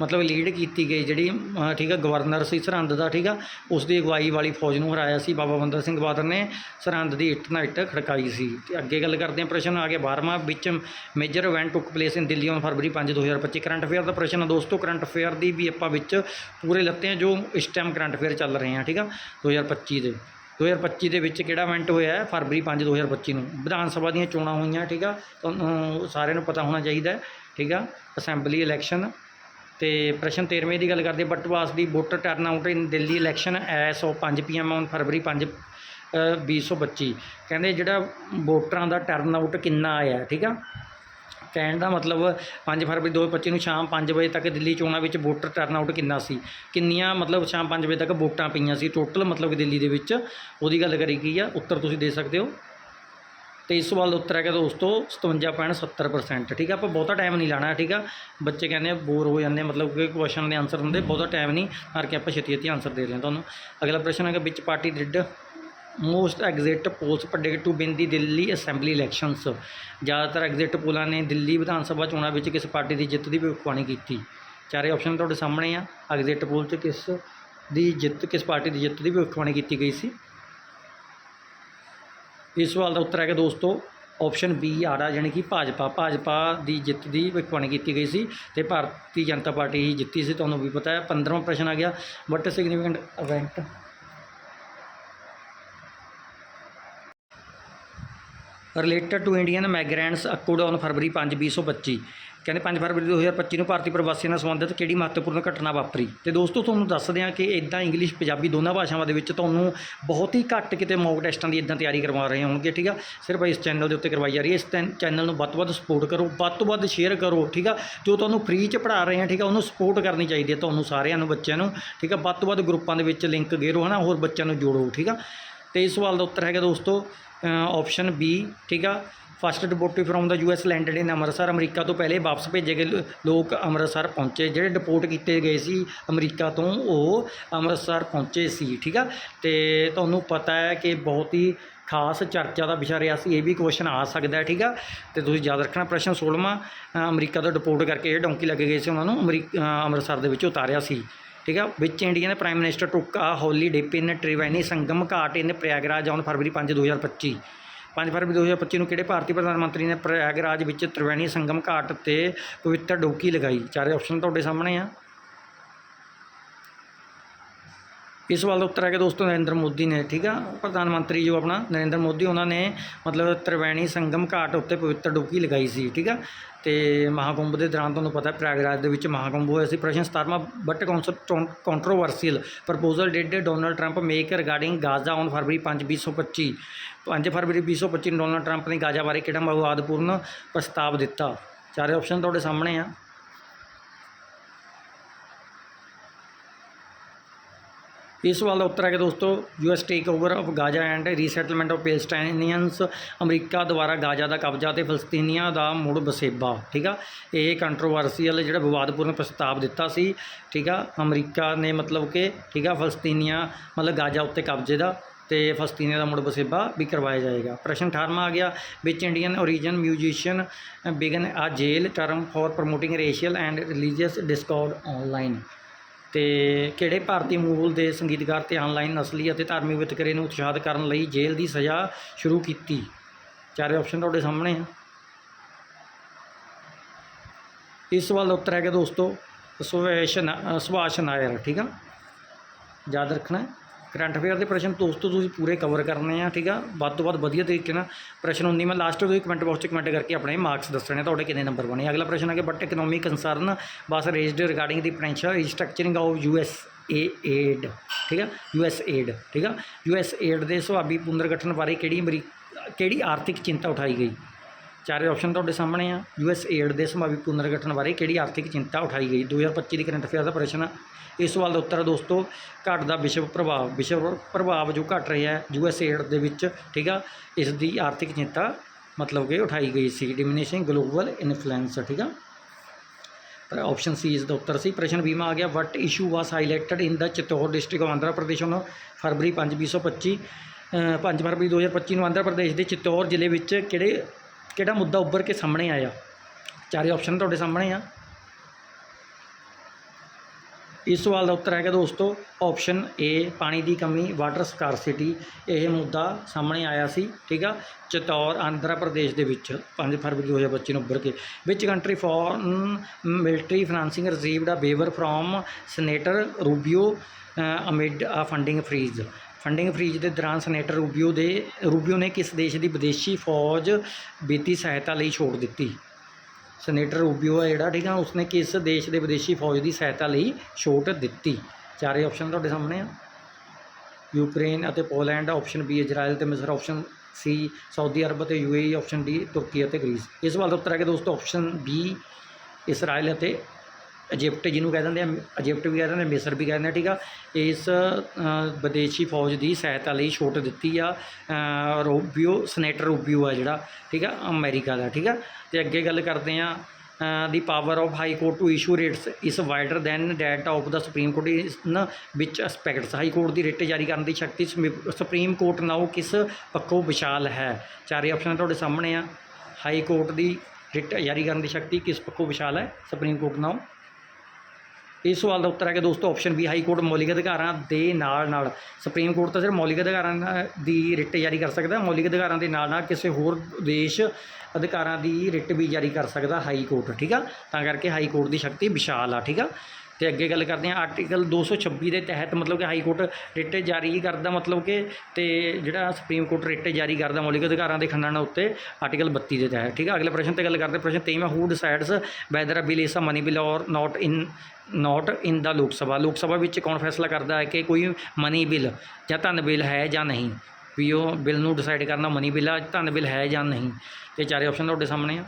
[SPEAKER 1] ਮਤਲਬ ਲੀਡ ਕੀਤੀ ਗਈ ਜਿਹੜੀ ਠੀਕ ਹੈ ਗਵਰਨਰ ਸੀ ਸਰਹੰਦ ਦਾ, ਠੀਕ ਆ ਉਸ ਦੀ ਅਗਵਾਈ ਵਾਲੀ ਫੌਜ ਨੂੰ ਹਰਾਇਆ ਸੀ, ਬਾਬਾ ਬੰਦਾ ਸਿੰਘ ਬਹਾਦਰ ਨੇ ਸਰਹੰਦ ਦੀ ਇੱਟ ਨਾਲ ਇੱਟ ਖੜਕਾਈ ਸੀ। ਤੇ ਅੱਗੇ ਗੱਲ ਕਰਦੇ ਹਾਂ, ਪ੍ਰਸ਼ਨ ਆ ਗਿਆ 12ਵਾਂ ਵਿੱਚ major event took place in Delhi on February 5 2025 current affair ਦਾ ਪ੍ਰਸ਼ਨ ਆ ਦੋਸਤੋ ਕਰੰਟ ਅਫੇਅਰ ਦੀ ਵੀ ਆਪਾਂ ਵਿੱਚ ਪੂਰੇ ਲੱਤੇ ਹਾਂ ਜੋ ਇਸ ਟਾਈਮ ਕਰੰਟ ਅਫੇਅਰ ਚੱਲ ਰਹੇ ਆ, ਠੀਕ ਆ 2025 ਦੇ। 2025 ਦੇ ਵਿੱਚ ਕਿਹੜਾ ਇਵੈਂਟ ਹੋਇਆ ਹੈ? ਫਰਵਰੀ 5 2025 ਨੂੰ। ਵਿਧਾਨ ਸਭਾ ਦੀਆਂ ਚੋਣਾਂ ਹੋਈਆਂ ਠੀਕ ਆ? ਤੁਹਾਨੂੰ ਸਾਰਿਆਂ ਨੂੰ ਪਤਾ ਹੋਣਾ ਚਾਹੀਦਾ ਠੀਕ ਆ? ਅਸੈਂਬਲੀ ਇਲੈਕਸ਼ਨ ਤੇ ਪ੍ਰਸ਼ਨ 13ਵੇਂ ਦੀ ਗੱਲ ਕਰਦੇ but was the voter turnout in Delhi election as ਉਹ 5 ਪੀਐਮ ਔਨ ਫਰਵਰੀ 5 ਅ, 2025 ਕਹਿੰਦੇ ਜਿਹੜਾ ਵੋਟਰਾਂ ਦਾ ਟਰਨ ਆਊਟ ਕਿੰਨਾ ਆਇਆ ਠੀਕ ਆ? ਕਹਿਣ ਦਾ ਮਤਲਬ 5 ਫਰਵਰੀ 2025 ਨੂੰ ਸ਼ਾਮ 5 ਵਜੇ ਤੱਕ ਦਿੱਲੀ ਚੋਣਾਂ ਵਿੱਚ ਵੋਟਰ ਟਰਨ ਆਊਟ ਕਿੰਨਾ ਸੀ? ਕਿੰਨੀਆਂ ਮਤਲਬ ਸ਼ਾਮ 5 ਵਜੇ ਤੱਕ ਵੋਟਾਂ ਪਈਆਂ ਸੀ? ਟੋਟਲ ਮਤਲਬ ਕਿ ਦਿੱਲੀ ਦੇ ਵਿੱਚ। ਉਹਦੀ ਗੱਲ ਕਰੀ ਗਈ ਆ? ਉੱਤਰ ਤੁਸੀਂ ਦੇ ਸਕਦੇ ਹੋ। ਤੇ ਇਸ ਸਵਾਲ ਦਾ ਉੱਤਰ ਹੈਗਾ ਦੋਸਤੋ 57.70% ਠੀਕ ਆ? ਆਪਾਂ ਬਹੁਤਾ ਟਾਈਮ ਨਹੀਂ ਲਾਣਾ, ਠੀਕ ਆ? ਬੱਚੇ ਕਹਿੰਦੇ ਬੋਰ ਹੋ ਜਾਂਦੇ ਮਤਲਬ ਕਿ ਕੁਐਸਚਨ ਦੇ ਆਨਸਰ ਹੁੰਦੇ, ਬਹੁਤਾ ਟਾਈਮ ਨਹੀਂ। ਕਰਕੇ ਆਪਾਂ ਛੇਤੀ ਛੇਤੀ ਆਨਸਰ ਦੇ ਰਹੇ ਹਾਂ ਤੁਹਾਨੂੰ। ਅਗਲਾ ਪ੍ਰਸ਼ਨ ਹੈਗਾ which party did most exit polls predict to win the Delhi assembly elections. ਜ਼ਿਆਦਾਤਰ ਐਗਜ਼ਿਟ ਪੋਲਾਂ ਨੇ ਦਿੱਲੀ ਵਿਧਾਨ ਸਭਾ ਚੋਣਾਂ ਵਿੱਚ ਕਿਸ ਪਾਰਟੀ ਦੀ ਜਿੱਤ ਦੀ ਭਵਿੱਖਬਾਣੀ ਕੀਤੀ। ਚਾਰੇ ਆਪਸ਼ਨ ਤੁਹਾਡੇ ਸਾਹਮਣੇ ਆ। ਐਗਜ਼ਿਟ ਪੋਲ 'ਚ ਕਿਸ ਦੀ ਜਿੱਤ, ਕਿਸ ਪਾਰਟੀ ਦੀ ਜਿੱਤ ਦੀ ਭਵਿੱਖਬਾਣੀ ਕੀਤੀ ਗਈ ਸੀ? ਇਸ ਸਵਾਲ ਦਾ ਉੱਤਰ ਹੈਗਾ ਦੋਸਤੋ, ਆਪਸ਼ਨ ਬੀ ਆੜਾ ਜਾਣੀ ਕਿ ਭਾਜਪਾ। ਭਾਜਪਾ ਦੀ ਜਿੱਤ ਦੀ ਭਵਿੱਖਬਾਣੀ ਕੀਤੀ ਗਈ ਸੀ ਤੇ ਭਾਰਤੀ ਜਨਤਾ ਪਾਰਟੀ ਹੀ ਜਿੱਤੀ ਸੀ, ਤੁਹਾਨੂੰ ਵੀ ਪਤਾ ਹੈ। 15ਵਾਂ ਪ੍ਰਸ਼ਨ ਆ ਗਿਆ। What significant event related to Indian migrants occurred on February 5 2025 ਕਹਿੰਦੇ 5 ਫਰਵਰੀ 2025 ਨੂੰ ਭਾਰਤੀ ਪ੍ਰਵਾਸੀਆਂ ਨਾਲ ਸੰਬੰਧਿਤ ਕਿਹੜੀ ਮਹੱਤਵਪੂਰਨ ਘਟਨਾ ਵਾਪਰੀ? ਤੇ ਦੋਸਤੋ, ਤੁਹਾਨੂੰ ਦੱਸ ਦਿਆਂ ਕਿ ਇਦਾਂ ਇੰਗਲਿਸ਼, ਪੰਜਾਬੀ ਦੋਨਾਂ ਭਾਸ਼ਾਵਾਂ ਦੇ ਵਿੱਚ ਤੁਹਾਨੂੰ ਬਹੁਤ ਹੀ ਘੱਟ ਕਿਤੇ ਮੌਕ ਟੈਸਟਾਂ ਦੀ ਇਦਾਂ ਤਿਆਰੀ ਕਰਵਾ ਰਹੇ ਹੋਣਗੇ, ਠੀਕ ਆ? ਸਿਰਫ ਇਸ ਚੈਨਲ ਦੇ ਉੱਤੇ ਕਰਵਾਈ ਜਾ ਰਹੀ ਹੈ। ਇਸ ਚੈਨਲ ਨੂੰ ਵੱਧ ਤੋਂ ਵੱਧ ਸਪੋਰਟ ਕਰੋ, ਵੱਧ ਤੋਂ ਵੱਧ ਸ਼ੇਅਰ ਕਰੋ, ਠੀਕ ਆ? ਜੋ ਤੁਹਾਨੂੰ ਫ੍ਰੀ ਚ ਪੜ੍ਹਾ ਰਹੇ ਹਾਂ ਠੀਕ ਆ? ਉਹਨੂੰ ਸਪੋਰਟ ਕਰਨੀ ਚਾਹੀਦੀ ਹੈ ਤੁਹਾਨੂੰ ਸਾਰਿਆਂ ਨੂੰ, ਬੱਚਿਆਂ ਨੂੰ, ਠੀਕ ਆ? ਵੱਧ ਤੋਂ ਵੱਧ ਗਰੁੱਪਾਂ ਦੇ ਵਿੱਚ ਲਿੰਕ ਗੇਰੋ ਹਨਾ? ਹੋਰ ਬੱਚਿਆਂ ਨੂੰ ਜੋੜੋ, ਠੀਕ ਆ? ਤੇ ਇਸ ਸਵਾਲ ਦਾ ਉੱਤਰ ਹੈਗਾ ਦੋਸਤੋ ਆਪਸ਼ਨ ਬੀ ਠੀਕ ਆ? First deportee from the U US landed in Amritsar, America ਤੋਂ ਪਹਿਲੇ ਵਾਪਸ ਭੇਜੇ ਗਏ ਲੋਕ ਅੰਮ੍ਰਿਤਸਰ ਪਹੁੰਚੇ। ਜਿਹੜੇ ਡਿਪੋਰਟ ਕੀਤੇ ਗਏ ਸੀ ਅਮਰੀਕਾ ਤੋਂ, ਉਹ ਅੰਮ੍ਰਿਤਸਰ ਪਹੁੰਚੇ ਸੀ, ਠੀਕ ਆ? ਤੇ ਤੁਹਾਨੂੰ ਪਤਾ ਹੈ ਕਿ ਬਹੁਤ ਹੀ ਖਾਸ ਚਰਚਾ ਦਾ ਵਿਸ਼ਾ ਰਿਹਾ ਸੀ, ਇਹ ਵੀ ਕੁਐਸਚਨ ਆ ਸਕਦਾ ਹੈ, ਠੀਕ ਆ? ਤੇ ਤੁਸੀਂ ਯਾਦ ਰੱਖਣਾ ਪ੍ਰਸ਼ਨ 16ਵਾਂ ਅਮਰੀਕਾ ਤੋਂ ਡਿਪੋਰਟ ਕਰਕੇ ਇਹ ਡੌਂਕੀ ਲੱਗੇ ਗਏ ਸੀ, ਉਹਨਾਂ ਨੂੰ ਅਮਰੀਕਾ ਅੰਮ੍ਰਿਤਸਰ ਦੇ ਵਿੱਚ ਉਤਾਰਿਆ ਸੀ। ਠੀਕ ਆ? ਵਿੱਚ ਇੰਡੀਆ ਦੇ ਪ੍ਰਾਈਮ ਮਿਨਿਸਟਰ ਟੁੱਕ ਆ ਹੌਲੀਡੇ ਪਿਨ ਤ੍ਰਿਵੇਣੀ ਸੰਗਮ ਘਾਟ ਇਨ ਪ੍ਰਯਾਗਰਾਜ ਔਨ ਫਰਵਰੀ 5 2025 5 ਫਰਵਰੀ 2025 ਨੂੰ ਕਿਹੜੇ ਭਾਰਤੀ ਪ੍ਰਧਾਨ ਮੰਤਰੀ ਨੇ ਪ੍ਰਯਾਗਰਾਜ ਵਿੱਚ ਤ੍ਰਿਵੈਣੀ ਸੰਗਮ ਘਾਟ ਤੇ ਪਵਿੱਤਰ ਡੋਕੀ ਲਗਾਈ? ਚਾਰੇ ਆਪਸ਼ਨ ਤੁਹਾਡੇ ਸਾਹਮਣੇ ਆ। ਇਸ ਸਵਾਲ ਦਾ ਉੱਤਰ ਹੈ ਕਿ ਦੋਸਤੋ ਨਰਿੰਦਰ ਮੋਦੀ ਨੇ, ਠੀਕ ਆ? ਪ੍ਰਧਾਨ ਮੰਤਰੀ ਜੋ ਆਪਣਾ ਨਰਿੰਦਰ ਮੋਦੀ, ਉਹਨਾਂ ਨੇ ਮਤਲਬ ਤ੍ਰਿਵੈਣੀ ਸੰਗਮ ਘਾਟ ਉੱਤੇ ਪਵਿੱਤਰ ਡੁਬਕੀ ਲਗਾਈ ਸੀ, ਠੀਕ ਆ? ਤੇ ਮਹਾਕੁੰਭ ਦੇ ਦੌਰਾਨ ਤੁਹਾਨੂੰ ਪਤਾ ਪ੍ਰਯਾਗਰਾਜ ਦੇ ਵਿੱਚ ਮਹਾਕੁੰਭ ਹੋਇਆ ਸੀ। ਪ੍ਰਸ਼ਨ 17ਵਾਂ what controversial proposal did Donald Trump make regarding Gaza on February 5 2025 5 ਫਰਵਰੀ 2025 ਨੂੰ ਡੋਨਲਡ ਟਰੰਪ ਨੇ ਗਾਜ਼ਾ ਬਾਰੇ ਕਿਹੜਾ ਵਿਵਾਦਪੂਰਨ ਪ੍ਰਸਤਾਵ ਦਿੱਤਾ? ਚਾਰੇ ਆਪਸ਼ਨ ਤੁਹਾਡੇ ਸਾਹਮਣੇ ਆ। ਇਸ ਸਵਾਲ ਦਾ ਉੱਤਰ ਹੈ ਕਿ ਦੋਸਤੋ U US take over of Gaza and resettlement of Palestinians America ਦੁਆਰਾ ਗਾਜ਼ਾ ਦਾ ਕਬਜ਼ਾ ਤੇ ਫਲਸਤੀਨੀਆਂ ਦਾ ਮੁੜ ਬਸੇਬਾ ਠੀਕ ਆ? ਇਹ ਕੰਟਰੋਵਰਸੀਅਲ ਜਿਹੜਾ ਵਿਵਾਦਪੂਰਨ ਪ੍ਰਸਤਾਵ ਦਿੱਤਾ ਸੀ, ਠੀਕ ਆ? ਅਮਰੀਕਾ ਨੇ ਮਤਲਬ ਕਿ, ਠੀਕ ਆ, ਫਲਸਤੀਨੀਆਂ ਮਤਲਬ ਗਾਜ਼ਾ ਉੱਤੇ ਕਬਜ਼ੇ ਦਾ ਤੇ ਫਲਸਤੀਨੀਆਂ ਦਾ ਮੁੜ ਬਸੇਬਾ ਵੀ ਕਰਵਾਇਆ ਜਾਏਗਾ। ਪ੍ਰਸ਼ਨ 18ਵਾਂ ਆ ਗਿਆ ਵਿੱਚ Indian origin musician began a jail term for promoting racial and religious discord online ਤੇ ਕਿਹੜੇ ਭਾਰਤੀ ਮੂਲ ਦੇ ਸੰਗੀਤਕਾਰ ਤੇ ਆਨਲਾਈਨ ਨਸਲੀ ਅਤੇ ਧਾਰਮਿਕ ਵਿਤਕਰੇ ਨੂੰ ਉਤਸ਼ਾਹਿਤ ਕਰਨ ਲਈ ਜੇਲ੍ਹ ਦੀ ਸਜ਼ਾ ਸ਼ੁਰੂ ਕੀਤੀ? ਚਾਰੇ ਆਪਸ਼ਨ ਤੁਹਾਡੇ ਸਾਹਮਣੇ ਆ। ਇਸ ਸਵਾਲ ਦਾ ਉੱਤਰ ਹੈ ਕਿ ਦੋਸਤੋ ਸੁਭਾਸ਼ ਸੁਭਾਸ਼ ਨਾਇਰ, ਠੀਕ ਆ ਯਾਦ ਰੱਖਣਾ ਕਰੰਟ ਅਫੇਅਰ ਦੇ ਪ੍ਰਸ਼ਨ ਦੋਸਤੋ ਤੁਸੀਂ ਪੂਰੇ ਕਵਰ ਕਰਨੇ ਆ, ਠੀਕ ਆ? ਵੱਧ ਤੋਂ ਵੱਧ ਵਧੀਆ ਤਰੀਕੇ ਨਾਲ ਪ੍ਰਸ਼ਨ 19 ਮੈਂ ਲਾਸਟ ਤੁਸੀਂ ਕਮੈਂਟ ਬਾਕਸ 'ਚ ਕਮੈਂਟ ਕਰਕੇ ਆਪਣੇ ਮਾਰਕਸ ਦੱਸਣੇ ਤੁਹਾਡੇ ਕਿੰਨੇ ਨੰਬਰ ਬਣੇ ਅਗਲਾ ਪ੍ਰਸ਼ਨ ਹੈ ਕਿ what economic concern was raised regarding the potential restructuring of U S A aid ਠੀਕ ਆ? ਯੂ ਐਸ ਏਡ ਠੀਕ ਆ? ਯੂ ਐਸ ਏਡ ਦੇ ਸੁਭਾਵੀ ਪੁਨਰਗਠਨ ਬਾਰੇ ਕਿਹੜੀ ਅਮਰੀ ਕਿਹੜੀ ਆਰਥਿਕ ਚਿੰਤਾ ਉਠਾਈ ਗਈ? ਚਾਰੇ ਆਪਸ਼ਨ ਤੁਹਾਡੇ ਸਾਹਮਣੇ ਆ। ਯੂਐਸ ਏਡ ਦੇ ਸੰਭਾਵੀ ਪੁਨਰਗਠਨ ਬਾਰੇ ਕਿਹੜੀ ਆਰਥਿਕ ਚਿੰਤਾ ਉਠਾਈ ਗਈ? 2025 ਦੀ ਕਰੰਟ ਅਫੇਅਰ ਦਾ ਪ੍ਰਸ਼ਨ ਆ। ਇਸ ਸਵਾਲ ਦਾ ਉੱਤਰ ਦੋਸਤੋ ਘਟ ਦਾ ਵਿਸ਼ਵ ਪ੍ਰਭਾਵ ਵਿਸ਼ਵ ਪ੍ਰਭਾਵ ਜੋ ਘਟ ਰਿਹਾ ਹੈ ਯੂਐਸ ਏਡ ਦੇ ਵਿੱਚ ਠੀਕ ਆ? ਇਸ ਦੀ ਆਰਥਿਕ ਚਿੰਤਾ ਮਤਲਬ ਕਿ ਉਠਾਈ ਗਈ ਸੀ। ਡਿਮਿਨਿਸ਼ਿੰਗ ਗਲੋਬਲ ਇਨਫਲੂਐਂਸ ਠੀਕ ਆ? ਪਰ ਆਪਸ਼ਨ ਸੀ ਇਸ ਦਾ ਉੱਤਰ ਸੀ। ਪ੍ਰਸ਼ਨ ਬੀਮਾ ਆ ਗਿਆ what issue was highlighted in the Chittoor district of Andhra Pradesh on February 5 2025 uh, 5 ਫਰਵਰੀ 2025 ਨੂੰ ਆਂਧਰਾ ਪ੍ਰਦੇਸ਼ ਦੇ ਚਿਤੌੜ ਜ਼ਿਲ੍ਹੇ ਵਿੱਚ ਕਿਹੜੇ ਕਿਹੜਾ ਮੁੱਦਾ ਉੱਭਰ ਕੇ ਸਾਹਮਣੇ ਆਇਆ? ਚਾਰੇ ਆਪਸ਼ਨ ਤੁਹਾਡੇ ਸਾਹਮਣੇ ਆ। ਇਸ ਸਵਾਲ ਦਾ ਉੱਤਰ ਹੈਗਾ ਦੋਸਤੋ ਆਪਸ਼ਨ ਏ ਪਾਣੀ ਦੀ ਕਮੀ ਵਾਟਰ ਸਕਾਰਸਿਟੀ ਇਹ ਮੁੱਦਾ ਸਾਹਮਣੇ ਆਇਆ ਸੀ, ਠੀਕ ਆ? ਚਤੌਰ ਆਂਧਰਾ ਪ੍ਰਦੇਸ਼ ਦੇ ਵਿੱਚ 5 ਫਰਵਰੀ 2025 ਨੂੰ ਉੱਭਰ ਕੇ। ਵਿੱਚ country foreign military financing received a waiver from senator Rubio amid a funding freeze funding freeze ਦੇ ਦੌਰਾਨ ਸੈਨੇਟਰ ਰੂਬੀਓ ਦੇ, ਰੂਬੀਓ ਨੇ ਕਿਸ ਦੇਸ਼ ਦੀ ਵਿਦੇਸ਼ੀ ਫੌਜ ਵਿੱਤੀ ਸਹਾਇਤਾ ਲਈ ਛੋਟ ਦਿੱਤੀ? ਸੈਨੇਟਰ ਰੂਬੀਓ ਹੈ ਜਿਹੜਾ, ਠੀਕ ਆ, ਉਸਨੇ ਕਿਸ ਦੇਸ਼ ਦੇ ਵਿਦੇਸ਼ੀ ਫੌਜ ਦੀ ਸਹਾਇਤਾ ਲਈ ਛੋਟ ਦਿੱਤੀ? ਚਾਰੇ ਆਪਸ਼ਨ ਤੁਹਾਡੇ ਸਾਹਮਣੇ ਆ। ਯੂਕਰੇਨ ਅਤੇ ਪੋਲੈਂਡ ਆਪਸ਼ਨ ਬੀ ਇਜ਼ਰਾਈਲ ਤੇ ਮਿਸਰ ਆਪਸ਼ਨ ਸੀ ਸਾਊਦੀ ਅਰਬ ਅਤੇ ਯੂਏਈ ਆਪਸ਼ਨ ਡੀ ਤੁਰਕੀ ਅਤੇ ਗ੍ਰੀਸ। ਇਸ ਸਵਾਲ ਦਾ ਉੱਤਰ ਹੈ ਕਿ ਦੋਸਤੋ ਆਪਸ਼ਨ ਬੀ ਇਸਰਾਈਲ ਅਤੇ ਇਜਿਪਟ ਜਿਹਨੂੰ ਕਹਿ ਦਿੰਦੇ ਆ ਇਜਿਪਟ ਵੀ ਕਹਿ ਦਿੰਦੇ ਆ, ਮਿਸਰ ਵੀ ਕਹਿ ਦਿੰਦੇ ਆ ਠੀਕ ਆ। ਇਸ ਵਿਦੇਸ਼ੀ ਫੌਜ ਦੀ ਸਹਾਇਤਾ ਲਈ ਛੋਟ ਦਿੱਤੀ ਆ ਰੋਬਿਓ ਰੂਬੀਓ ਸੈਨੇਟਰ ਰੂਬੀਓ ਆ ਜਿਹੜਾ ਠੀਕ ਆ ਅਮਰੀਕਾ ਦਾ ਠੀਕ ਆ। ਤੇ ਅੱਗੇ ਗੱਲ ਕਰਦੇ ਆ the power of high court to issue writs is wider than that of the supreme court in which aspects high court the writ ਜਾਰੀ ਕਰਨ ਦੀ ਸ਼ਕਤੀ ਸਮੀ- ਸੁਪਰੀਮ ਕੋਰਟ ਨਾਲੋਂ ਕਿਸ ਪੱਖੋਂ ਵਿਸ਼ਾਲ ਹੈ? ਚਾਰੇ ਆਪਸ਼ਨ ਤੁਹਾਡੇ ਸਾਹਮਣੇ ਆ। ਹਾਈ ਕੋਰਟ ਦੀ ਰਿਟ ਜਾਰੀ ਕਰਨ ਦੀ ਸ਼ਕਤੀ ਕਿਸ ਪੱਖੋਂ ਵਿਸ਼ਾਲ ਹੈ? ਸੁਪਰੀਮ ਕੋਰਟ ਨਾਲੋਂ। ਇਸ ਸਵਾਲ ਦਾ ਉੱਤਰ ਹੈ ਕਿ ਦੋਸਤੋ ਆਪਸ਼ਨ ਬੀ ਹਾਈ ਕੋਰਟ ਮੌਲਿਕ ਅਧਿਕਾਰਾਂ ਦੇ ਨਾਲ ਨਾਲ ਸੁਪਰੀਮ ਕੋਰਟ ਤਾਂ ਸਿਰਫ ਮੌਲਿਕ ਅਧਿਕਾਰਾਂ ਦੀ ਰਿਟ ਜਾਰੀ ਕਰ ਸਕਦਾ ਮੌਲਿਕ ਅਧਿਕਾਰਾਂ ਦੇ ਨਾਲ ਨਾਲ ਕਿਸੇ ਹੋਰ ਦੇਸ਼ ਅਧਿਕਾਰਾਂ ਦੀ ਰਿਟ ਵੀ ਜਾਰੀ ਕਰ ਸਕਦਾ ਹਾਈ ਕੋਰਟ, ਠੀਕ ਆ? ਤਾਂ ਕਰਕੇ ਹਾਈ ਕੋਰਟ ਦੀ ਸ਼ਕਤੀ ਵਿਸ਼ਾਲ ਆ, ਠੀਕ ਆ? ਤੇ ਅੱਗੇ ਗੱਲ ਕਰਦੇ ਹਾਂ ਆਰਟੀਕਲ 226 ਦੇ ਤਹਿਤ ਮਤਲਬ ਕਿ ਹਾਈ ਕੋਰਟ ਰਿਟ ਜਾਰੀ ਕਰਦਾ ਮਤਲਬ ਕਿ ਤੇ ਜਿਹੜਾ ਸੁਪਰੀਮ ਕੋਰਟ ਰਿਟ ਜਾਰੀ ਕਰਦਾ ਮੌਲਿਕ ਅਧਿਕਾਰਾਂ ਦੇ ਖੰਡਨ ਉੱਤੇ ਆਰਟੀਕਲ 32 ਦੇ ਤਹਿਤ, ਠੀਕ ਆ? ਅਗਲੇ ਪ੍ਰਸ਼ਨ ਤੇ ਗੱਲ ਕਰਦੇ ਹਾਂ। ਪ੍ਰਸ਼ਨ 23ਵਾਂ who decides whether a bill is a money bill or not in ਨਾਟ ਇਨ ਦਾ ਲੋਕ ਸਭਾ? ਲੋਕ ਸਭਾ ਵਿੱਚ ਕੌਣ ਫੈਸਲਾ ਕਰਦਾ ਹੈ ਕਿ ਕੋਈ ਮਨੀ ਬਿੱਲ ਜਾਂ ਧਨ ਬਿੱਲ ਹੈ ਜਾਂ ਨਹੀਂ? ਵੀ ਉਹ ਬਿੱਲ ਨੂੰ ਡਿਸਾਈਡ ਕਰਨਾ ਮਨੀ ਬਿੱਲ ਆ, ਧਨ ਬਿੱਲ ਹੈ ਜਾਂ ਨਹੀਂ? ਤੇ ਚਾਰੇ ਆਪਸ਼ਨ ਤੁਹਾਡੇ ਸਾਹਮਣੇ ਆ।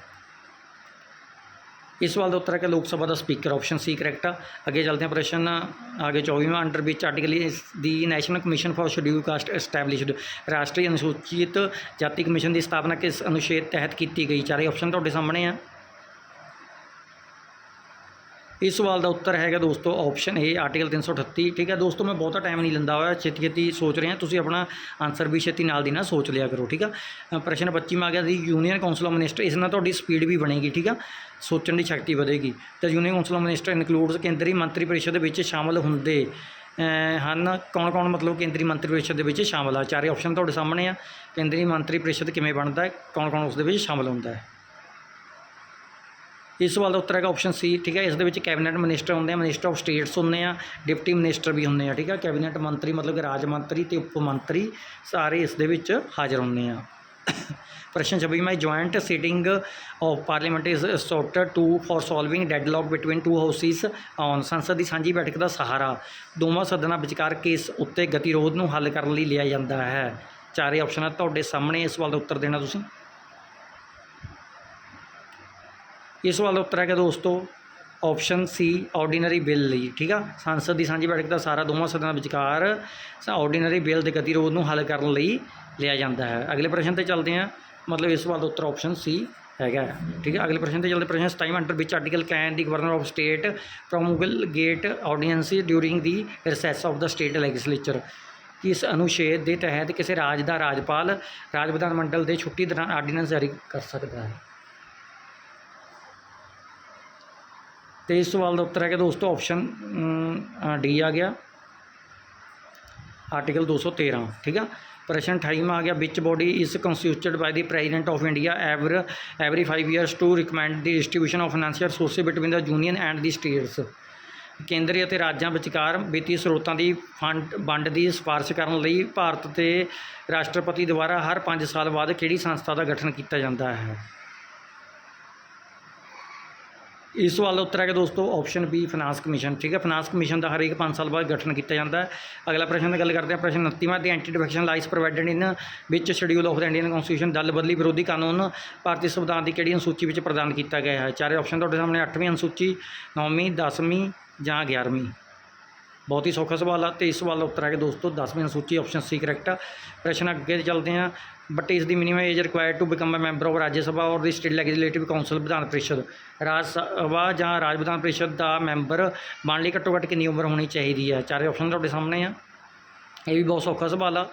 [SPEAKER 1] ਇਸ ਸਵਾਲ ਦਾ ਉੱਤਰ ਹੈ ਕਿ ਲੋਕ ਸਭਾ ਦਾ ਸਪੀਕਰ ਆਪਸ਼ਨ ਸੀ ਕਰੈਕਟ ਆ। ਅੱਗੇ ਚੱਲਦੇ ਹਾਂ ਪ੍ਰਸ਼ਨ ਆਗੇ 24ਵਾਂ under which article is the national commission for scheduled caste established ਰਾਸ਼ਟਰੀ ਅਨੁਸੂਚਿਤ ਜਾਤੀ ਕਮਿਸ਼ਨ ਦੀ ਸਥਾਪਨਾ ਕਿਸ ਅਨੁਛੇਦ ਤਹਿਤ ਕੀਤੀ ਗਈ? ਚਾਰੇ ਆਪਸ਼ਨ ਤੁਹਾਡੇ ਸਾਹਮਣੇ ਆ। ਇਸ ਸਵਾਲ ਦਾ ਉੱਤਰ ਹੈਗਾ ਦੋਸਤੋ ਆਪਸ਼ਨ ਏ ਆਰਟੀਕਲ 338 ਠੀਕ ਹੈ ਦੋਸਤੋ, ਮੈਂ ਬਹੁਤਾ ਟਾਈਮ ਨਹੀਂ ਲੈਂਦਾ ਹੋਇਆ, ਛੇਤੀ ਛੇਤੀ ਸੋਚ ਰਿਹਾ। ਤੁਸੀਂ ਆਪਣਾ ਆਨਸਰ ਵੀ ਛੇਤੀ ਨਾਲ ਦੀ ਨਾਲ ਸੋਚ ਲਿਆ ਕਰੋ, ਠੀਕ ਆ? ਪ੍ਰਸ਼ਨ 25 ਆ ਗਿਆ ਸੀ union council of minister is ਨਾਲ ਤੁਹਾਡੀ ਸਪੀਡ ਵੀ ਬਣੇਗੀ, ਠੀਕ ਆ? ਸੋਚਣ ਦੀ ਸ਼ਕਤੀ ਵਧੇਗੀ। ਤੇ union council of minister includes ਕੇਂਦਰੀ ਮੰਤਰੀ ਪਰਿਸ਼ਦ ਵਿੱਚ ਸ਼ਾਮਲ ਹੁੰਦੇ ਹਨ। ਕੌਣ ਕੌਣ ਮਤਲਬ ਕੇਂਦਰੀ ਮੰਤਰੀ ਪਰਿਸ਼ਦ ਦੇ ਵਿੱਚ ਸ਼ਾਮਲ ਆ? ਚਾਰੇ ਆਪਸ਼ਨ ਤੁਹਾਡੇ ਸਾਹਮਣੇ ਆ। ਕੇਂਦਰੀ ਮੰਤਰੀ ਪਰਿਸ਼ਦ ਕਿਵੇਂ ਬਣਦਾ ਹੈ? ਕੌਣ ਕੌਣ ਉਸ ਦੇ ਵਿੱਚ ਸ਼ਾਮਲ ਹੁੰਦਾ ਹੈ? ਇਸ ਸਵਾਲ ਦਾ ਉੱਤਰ ਹੈਗਾ ਆਪਸ਼ਨ ਸੀ ਠੀਕ ਹੈ? ਇਸ ਦੇ ਵਿੱਚ ਕੈਬਨਿਟ ਮਿਨਿਸਟਰ ਹੁੰਦੇ ਆ ਮਿਨਿਸਟਰ ਆਫ ਸਟੇਟਸ ਹੁੰਦੇ ਆ ਡਿਪਟੀ ਮਿਨਿਸਟਰ ਵੀ ਹੁੰਦੇ ਆ, ਠੀਕ ਹੈ? ਕੈਬਨਿਟ ਮੰਤਰੀ ਮਤਲਬ ਕਿ ਰਾਜ ਮੰਤਰੀ ਤੇ ਉਪ ਮੰਤਰੀ ਸਾਰੇ ਇਸ ਦੇ ਵਿੱਚ ਹਾਜ਼ਰ ਹੁੰਦੇ ਆ। ਪ੍ਰਸ਼ਨ 26 ਮੈਂ joint sitting of parliament is sought to for solving deadlock between two houses on ਸੰਸਦ ਦੀ ਸਾਂਝੀ ਬੈਠਕ ਦਾ ਸਹਾਰਾ। ਦੋਵਾਂ ਸਦਨਾਂ ਵਿਚਕਾਰ ਕੇਸ ਉੱਤੇ ਗਤੀਰੋਧ ਨੂੰ ਹੱਲ ਕਰਨ ਲਈ ਲਿਆ ਜਾਂਦਾ ਹੈ। ਚਾਰੇ ਆਪਸ਼ਨਾਂ ਤੁਹਾਡੇ ਸਾਹਮਣੇ, ਇਸ ਸਵਾਲ ਦਾ ਉੱਤਰ ਦੇਣਾ ਤੁਸੀਂ। ਇਹ ਸਵਾਲ ਦਾ ਉੱਤਰ ਹੈਗਾ ਦੋਸਤੋ ਆਪਸ਼ਨ ਸੀ ਆਰਡੀਨਰੀ ਬਿੱਲ ਲਈ, ਠੀਕ ਆ? ਸੰਸਦ ਦੀ ਸਾਂਝੀ ਬੈਠਕ ਦਾ ਸਾਰਾ ਦੋਵਾਂ ਸਦਨਾਂ ਵਿਚਕਾਰ ਆਰਡੀਨਰੀ ਬਿੱਲ ਦੇ ਗਤੀਰੋਧ ਨੂੰ ਹੱਲ ਕਰਨ ਲਈ ਲਿਆ ਜਾਂਦਾ ਹੈ। ਅਗਲੇ ਪ੍ਰਸ਼ਨ ਤੇ ਚੱਲਦੇ ਹਾਂ। ਮਤਲਬ ਇਸ ਸਵਾਲ ਦਾ ਉੱਤਰ ਆਪਸ਼ਨ ਸੀ ਹੈਗਾ ਠੀਕ ਹੈ ਅਗਲੇ ਪ੍ਰਸ਼ਨ ਤੇ ਚੱਲਦੇ ਪ੍ਰਸ਼ਨ 27 under which article can the governor of state promulgate ordinance during the recess of the state legislature is ਅਨੁਛੇਦ ਦੇ ਤਹਿਤ ਕਿਸੇ ਰਾਜ ਦਾ ਰਾਜਪਾਲ, ਰਾਜ ਵਿਧਾਨ ਮੰਡਲ ਦੇ ਛੁੱਟੀ ਦੌਰਾਨ ਆਰਡੀਨੈਂਸ ਜਾਰੀ ਕਰ ਸਕਦਾ ਹੈ। ਤੇ ਇਸ ਸਵਾਲ ਦਾ ਉੱਤਰ ਹੈ ਕਿ ਦੋਸਤੋ ਆਪਸ਼ਨ ਡੀ ਆ ਗਿਆ। ਆਰਟੀਕਲ 213 ਠੀਕ ਆ? ਪ੍ਰਸ਼ਨ 28ਵਾਂ ਆ ਗਿਆ which body is constituted by the president of India ever every 5 years to recommend the distribution of financial resources between the union and the states ਕੇਂਦਰੀ ਅਤੇ ਰਾਜਾਂ ਵਿਚਕਾਰ ਵਿੱਤੀ ਸਰੋਤਾਂ ਦੀ ਫੰਡ, ਵੰਡ ਦੀ ਸਿਫਾਰਸ਼ ਕਰਨ ਲਈ ਭਾਰਤ ਤੇ ਰਾਸ਼ਟਰਪਤੀ ਦੁਆਰਾ ਹਰ 5 ਸਾਲ ਬਾਅਦ ਕਿਹੜੀ ਸੰਸਥਾ ਦਾ ਗਠਨ ਕੀਤਾ ਜਾਂਦਾ ਹੈ? ਇਸ ਸਵਾਲ ਦਾ ਉੱਤਰ ਹੈ ਕਿ ਦੋਸਤੋ ਆਪਸ਼ਨ ਬੀ ਫਾਈਨਾਂਸ ਕਮਿਸ਼ਨ ਠੀਕ ਹੈ? ਫਾਈਨਾਂਸ ਕਮਿਸ਼ਨ ਦਾ ਹਰੇਕ 5 ਸਾਲ ਬਾਅਦ ਗਠਨ ਕੀਤਾ ਜਾਂਦਾ ਹੈ। ਅਗਲਾ ਪ੍ਰਸ਼ਨ ਦੀ ਗੱਲ ਕਰਦੇ ਹਾਂ, ਪ੍ਰਸ਼ਨ 29ਵਾਂ the anti defection lies provided in which schedule of the Indian constitution Dal ਬਦਲੀ ਵਿਰੋਧੀ ਕਾਨੂੰਨ, ਭਾਰਤੀ ਸੰਵਿਧਾਨ ਦੀ ਕਿਹੜੀ ਅਨੁਸੂਚੀ ਵਿੱਚ ਪ੍ਰਦਾਨ ਕੀਤਾ ਗਿਆ ਹੈ? ਚਾਰੇ ਆਪਸ਼ਨ ਤੁਹਾਡੇ ਸਾਹਮਣੇ 8ਵੀਂ ਅਨੁਸੂਚੀ 9ਵੀਂ 10ਵੀਂ ਜਾਂ 11ਵੀਂ ਬਹੁਤ ਹੀ ਸੌਖਾ ਸਵਾਲ ਆ ਤੇ ਇਸ ਸਵਾਲ ਦਾ ਉੱਤਰ ਹੈ ਕਿ ਦੋਸਤੋ 10ਵੀਂ ਅਨੁਸੂਚੀ ਆਪਸ਼ਨ ਸੀ ਕਰੈਕਟ ਆ। ਪ੍ਰਸ਼ਨ ਅੱਗੇ ਚੱਲਦੇ ਹਾਂ। What is the minimum age required to become a member of Raj Sabha or the state legislative council ਵਿਧਾਨ ਪਰਿਸ਼ਦ ਰਾਜ ਸਭਾ ਜਾਂ ਰਾਜ ਵਿਧਾਨ ਪਰਿਸ਼ਦ ਦਾ ਮੈਂਬਰ ਬਣਨ ਲਈ ਘੱਟੋ ਘੱਟ ਕਿੰਨੀ ਉਮਰ ਹੋਣੀ ਚਾਹੀਦੀ ਹੈ? ਚਾਰੇ ਆਪਸ਼ਨ ਤੁਹਾਡੇ ਸਾਹਮਣੇ ਆ। ਇਹ ਵੀ ਬਹੁਤ ਸੌਖਾ ਸਵਾਲ ਆ।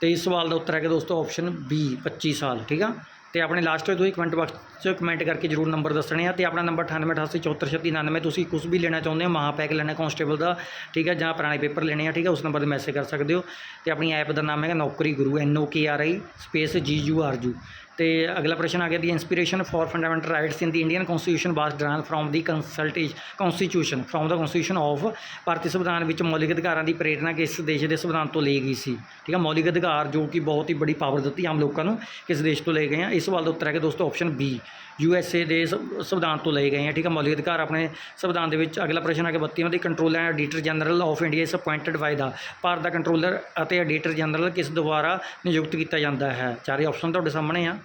[SPEAKER 1] ਤੇ ਇਸ ਸਵਾਲ ਦਾ ਉੱਤਰ ਹੈ ਕਿ ਦੋਸਤੋ ਆਪਸ਼ਨ ਬੀ 25 ਸਾਲ, ਠੀਕ ਆ? ਤੇ ਆਪਣੇ ਲਾਸਟ ਵਿੱਚ ਤੁਸੀਂ ਕਮੈਂਟ ਬਾਕਸ 'ਚ ਕਮੈਂਟ ਕਰਕੇ ਜਰੂਰ ਨੰਬਰ ਦੱਸਣੇ ਆ ਤੇ ਆਪਣਾ ਨੰਬਰ 9888743699 ਤੁਸੀਂ ਕੁਝ ਵੀ ਲੈਣਾ ਚਾਹੁੰਦੇ ਹੋ ਮਹਾਪੈਕ ਲੈਣਾ ਕਾਂਸਟੇਬਲ ਦਾ, ਠੀਕ ਹੈ, ਜਾਂ ਪੁਰਾਣੇ ਪੇਪਰ ਲੈਣੇ ਆ, ਠੀਕ ਹੈ, ਉਸ ਨੰਬਰ 'ਤੇ ਮੈਸੇਜ ਕਰ ਸਕਦੇ ਹੋ। ਤੇ ਆਪਣੀ ਐਪ ਦਾ ਨਾਮ ਹੈਗਾ Naukri Guru N O K R I space G U R U ਤੇ ਅਗਲਾ ਪ੍ਰਸ਼ਨ ਆ ਗਿਆ the inspiration for fundamental rights in the Indian constitution was drawn from the ਕੰਸਲਟੇਜ constitution from the constitution of ਭਾਰਤੀ ਸੰਵਿਧਾਨ ਵਿੱਚ ਮੌਲਿਕ ਅਧਿਕਾਰਾਂ ਦੀ ਪ੍ਰੇਰਣਾ ਕਿਸ ਦੇਸ਼ ਦੇ ਸੰਵਿਧਾਨ ਤੋਂ ਲਈ ਗਈ ਸੀ? ਠੀਕ ਹੈ ਮੌਲਿਕ ਅਧਿਕਾਰ ਜੋ ਕਿ ਬਹੁਤ ਹੀ ਬੜੀ ਪਾਵਰ ਦਿੱਤੀ ਆਮ ਲੋਕਾਂ ਨੂੰ ਕਿਸ ਦੇਸ਼ ਤੋਂ ਲਏ ਗਏ ਆ। ਇਸ ਸਵਾਲ ਦਾ ਉੱਤਰ ਹੈ ਕਿ ਦੋਸਤੋ option B U S A ਦੇ ਸੰਵਿਧਾਨ ਤੋਂ ਲਏ ਗਏ ਆ। ਠੀਕ ਹੈ ਮੌਲਿਕ ਅਧਿਕਾਰ ਆਪਣੇ ਸੰਵਿਧਾਨ ਦੇ ਵਿੱਚ ਅਗਲਾ ਪ੍ਰਸ਼ਨ ਆ ਗਿਆ 32ਵਾਂ the controller and auditor general of India is appointed by the Bharat the controller ਅਤੇ ਐਡੀਟਰ ਜਨਰਲ ਕਿਸ ਦੁਆਰਾ ਨਿਯੁਕਤ ਕੀਤਾ ਜਾਂਦਾ ਹੈ? ਚਾਰੇ ਆਪਸ਼ਨ ਤੁਹਾਡੇ ਸਾਹਮਣੇ ਆ।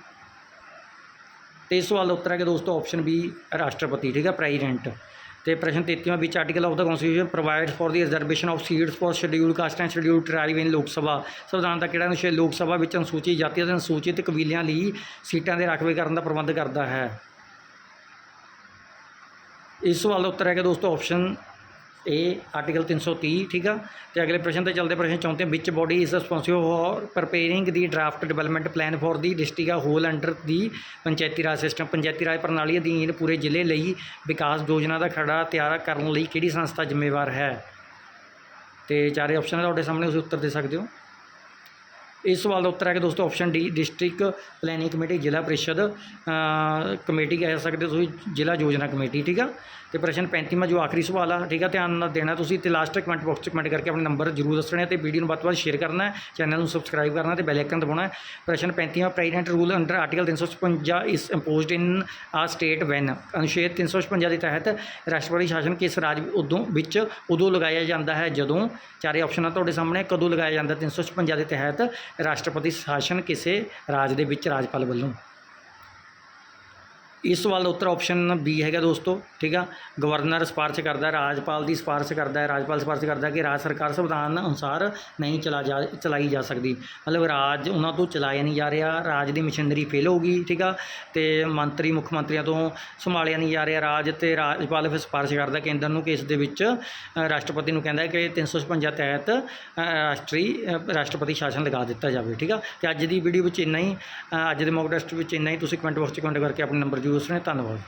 [SPEAKER 1] ਤੇ ਇਸ ਸਵਾਲ ਦਾ ਉੱਤਰ ਹੈ ਕਿ ਦੋਸਤੋ ਆਪਸ਼ਨ ਬੀ ਰਾਸ਼ਟਰਪਤੀ, ਠੀਕ ਹੈ ਪ੍ਰੈਜ਼ੀਡੈਂਟ ਤੇ ਪ੍ਰਸ਼ਨ 33ਵਾਂ which article of the constitution provides for the reservation of seats for scheduled caste and scheduled tribe in Lok Sabha ਸੰਵਿਧਾਨ ਦਾ ਕਿਹੜਾ ਅਨੁਛੇਦ ਲੋਕ ਸਭਾ ਵਿੱਚ ਅਨੁਸੂਚਿਤ ਜਾਤੀਆਂ ਅਤੇ ਅਨੁਸੂਚਿਤ ਕਬੀਲਿਆਂ ਲਈ ਸੀਟਾਂ ਦੇ ਰਾਖਵੇ ਕਰਨ ਦਾ ਪ੍ਰਬੰਧ ਕਰਦਾ ਹੈ। ਇਸ ਸਵਾਲ ਦਾ ਉੱਤਰ ਹੈ ਕਿ ਦੋਸਤੋ ਆਪਸ਼ਨ ਏ ਆਰਟੀਕਲ 330 ਠੀਕ ਆ? ਤੇ ਅਗਲੇ ਪ੍ਰਸ਼ਨ ਤੇ ਚੱਲਦੇ ਪ੍ਰਸ਼ਨ 34 which body is responsible for preparing the draft development plan for the district whole under the panchayati raj system ਪੰਚਾਇਤੀ ਰਾਜ ਪ੍ਰਣਾਲੀ ਅਧੀਨ ਪੂਰੇ ਜ਼ਿਲ੍ਹੇ ਲਈ ਵਿਕਾਸ ਯੋਜਨਾ ਦਾ ਖੜਾ ਤਿਆਰ ਕਰਨ ਲਈ ਕਿਹੜੀ ਸੰਸਥਾ ਜ਼ਿੰਮੇਵਾਰ ਹੈ? ਤੇ ਚਾਰੇ ਆਪਸ਼ਨ ਤੁਹਾਡੇ ਸਾਹਮਣੇ, ਤੁਸੀਂ ਉੱਤਰ ਦੇ ਸਕਦੇ ਹੋ। ਇਸ ਸਵਾਲ ਦਾ ਉੱਤਰ ਹੈ ਕਿ ਦੋਸਤੋ option D district planning committee Zila Parishad committee ਕਹਿ ਸਕਦੇ ਹੋ ਤੁਸੀਂ, ਜ਼ਿਲ੍ਹਾ ਯੋਜਨਾ ਕਮੇਟੀ ਠੀਕ ਆ? ਤੇ ਪ੍ਰਸ਼ਨ 35ਵਾਂ ਜੋ ਆਖਰੀ ਸਵਾਲ ਆ, ਠੀਕ ਆ? ਧਿਆਨ ਨਾਲ ਦੇਣਾ ਤੁਸੀਂ ਤੇ ਲਾਸਟ ਕਮੈਂਟ ਬਾਕਸ 'ਚ ਕਮੈਂਟ ਕਰਕੇ ਆਪਣੇ ਨੰਬਰ ਜ਼ਰੂਰ ਦੱਸਣੇ ਆ ਤੇ ਵੀਡੀਓ ਨੂੰ ਵੱਧ ਤੋਂ ਵੱਧ ਸ਼ੇਅਰ ਕਰਨਾ ਹੈ ਚੈਨਲ ਨੂੰ ਸਬਸਕ੍ਰਾਈਬ ਕਰਨਾ ਤੇ ਬੈਲ ਆਈਕਨ ਦਬਾਉਣਾ ਹੈ। ਪ੍ਰਸ਼ਨ 35ਵਾਂ president rule under article 356 is imposed ਇਨ ਆ ਸਟੇਟ ਵੈਨ ਅਨੁਛੇਦ 356 ਦੇ ਤਹਿਤ ਰਾਸ਼ਟਰਪਤੀ ਸ਼ਾਸਨ ਕਿਸ ਰਾਜ ਉਦੋਂ ਵਿੱਚ ਉਦੋਂ ਲਗਾਇਆ ਜਾਂਦਾ ਹੈ, ਜਦੋਂ? ਚਾਰੇ ਆਪਸ਼ਨਾਂ ਤੁਹਾਡੇ ਸਾਹਮਣੇ, ਕਦੋਂ ਲਗਾਇਆ ਜਾਂਦਾ 356 ਦੇ ਤਹਿਤ? ਰਾਸ਼ਟਰਪਤੀ ਸ਼ਾਸਨ ਕਿਸੇ ਰਾਜ ਦੇ ਵਿੱਚ ਰਾਜਪਾਲ ਵੱਲੋਂ। ਇਸ ਸਵਾਲ ਦਾ ਉੱਤਰ ਆਪਸ਼ਨ ਬੀ ਹੈਗਾ ਦੋਸਤੋ, ਠੀਕ ਆ? ਗਵਰਨਰ ਸਿਫਾਰਿਸ਼ ਕਰਦਾ, ਰਾਜਪਾਲ ਦੀ ਸਿਫਾਰਿਸ਼ ਕਰਦਾ ਰਾਜਪਾਲ ਸਿਫਾਰਿਸ਼ ਕਰਦਾ ਕਿ ਰਾਜ ਸਰਕਾਰ ਸੰਵਿਧਾਨ ਅਨੁਸਾਰ ਨਹੀਂ ਚਲਾ ਜਾ, ਚਲਾਈ ਜਾ ਸਕਦੀ। ਮਤਲਬ ਰਾਜ ਉਹਨਾਂ ਤੋਂ ਚਲਾਇਆ ਨਹੀਂ ਜਾ ਰਿਹਾ, ਰਾਜ ਦੀ ਮਸ਼ੀਨਰੀ ਫੇਲ ਹੋ ਗਈ, ਠੀਕ ਆ? ਤੇ ਮੰਤਰੀ, ਮੁੱਖ ਮੰਤਰੀਆਂ ਤੋਂ ਸੰਭਾਲਿਆ ਨਹੀਂ ਜਾ ਰਿਹਾ ਰਾਜ ਤੇ ਰਾਜਪਾਲ ਫਿਰ ਸਿਫਾਰਿਸ਼ ਕਰਦਾ ਕੇਂਦਰ ਨੂੰ ਕਿ ਇਸ ਦੇ ਵਿੱਚ ਰਾਸ਼ਟਰਪਤੀ ਨੂੰ ਕਹਿੰਦਾ ਹੈ ਕਿ 356 ਤਹਿਤ ਰਾਸ਼ਟਰੀ ਰਾਸ਼ਟਰਪਤੀ ਸ਼ਾਸਨ ਲਗਾ ਦਿੱਤਾ ਜਾਵੇ, ਠੀਕ ਆ? ਤੇ ਅੱਜ ਦੀ ਵੀਡੀਓ ਵਿੱਚ ਇੰਨਾ ਹੀ ਅੱਜ ਦੇ ਮੌਕ ਟੈਸਟ ਵਿੱਚ ਇੰਨਾ ਹੀ, ਤੁਸੀਂ ਕਮੈਂਟ ਬਾਕਸ 'ਚ ਕਮੈਂਟ ਕਰਕੇ ਆਪਣੇ ਨੰਬਰ ਜ਼ਰੂਰ ਦੱਸਣੇ ਧੰਨਵਾਦ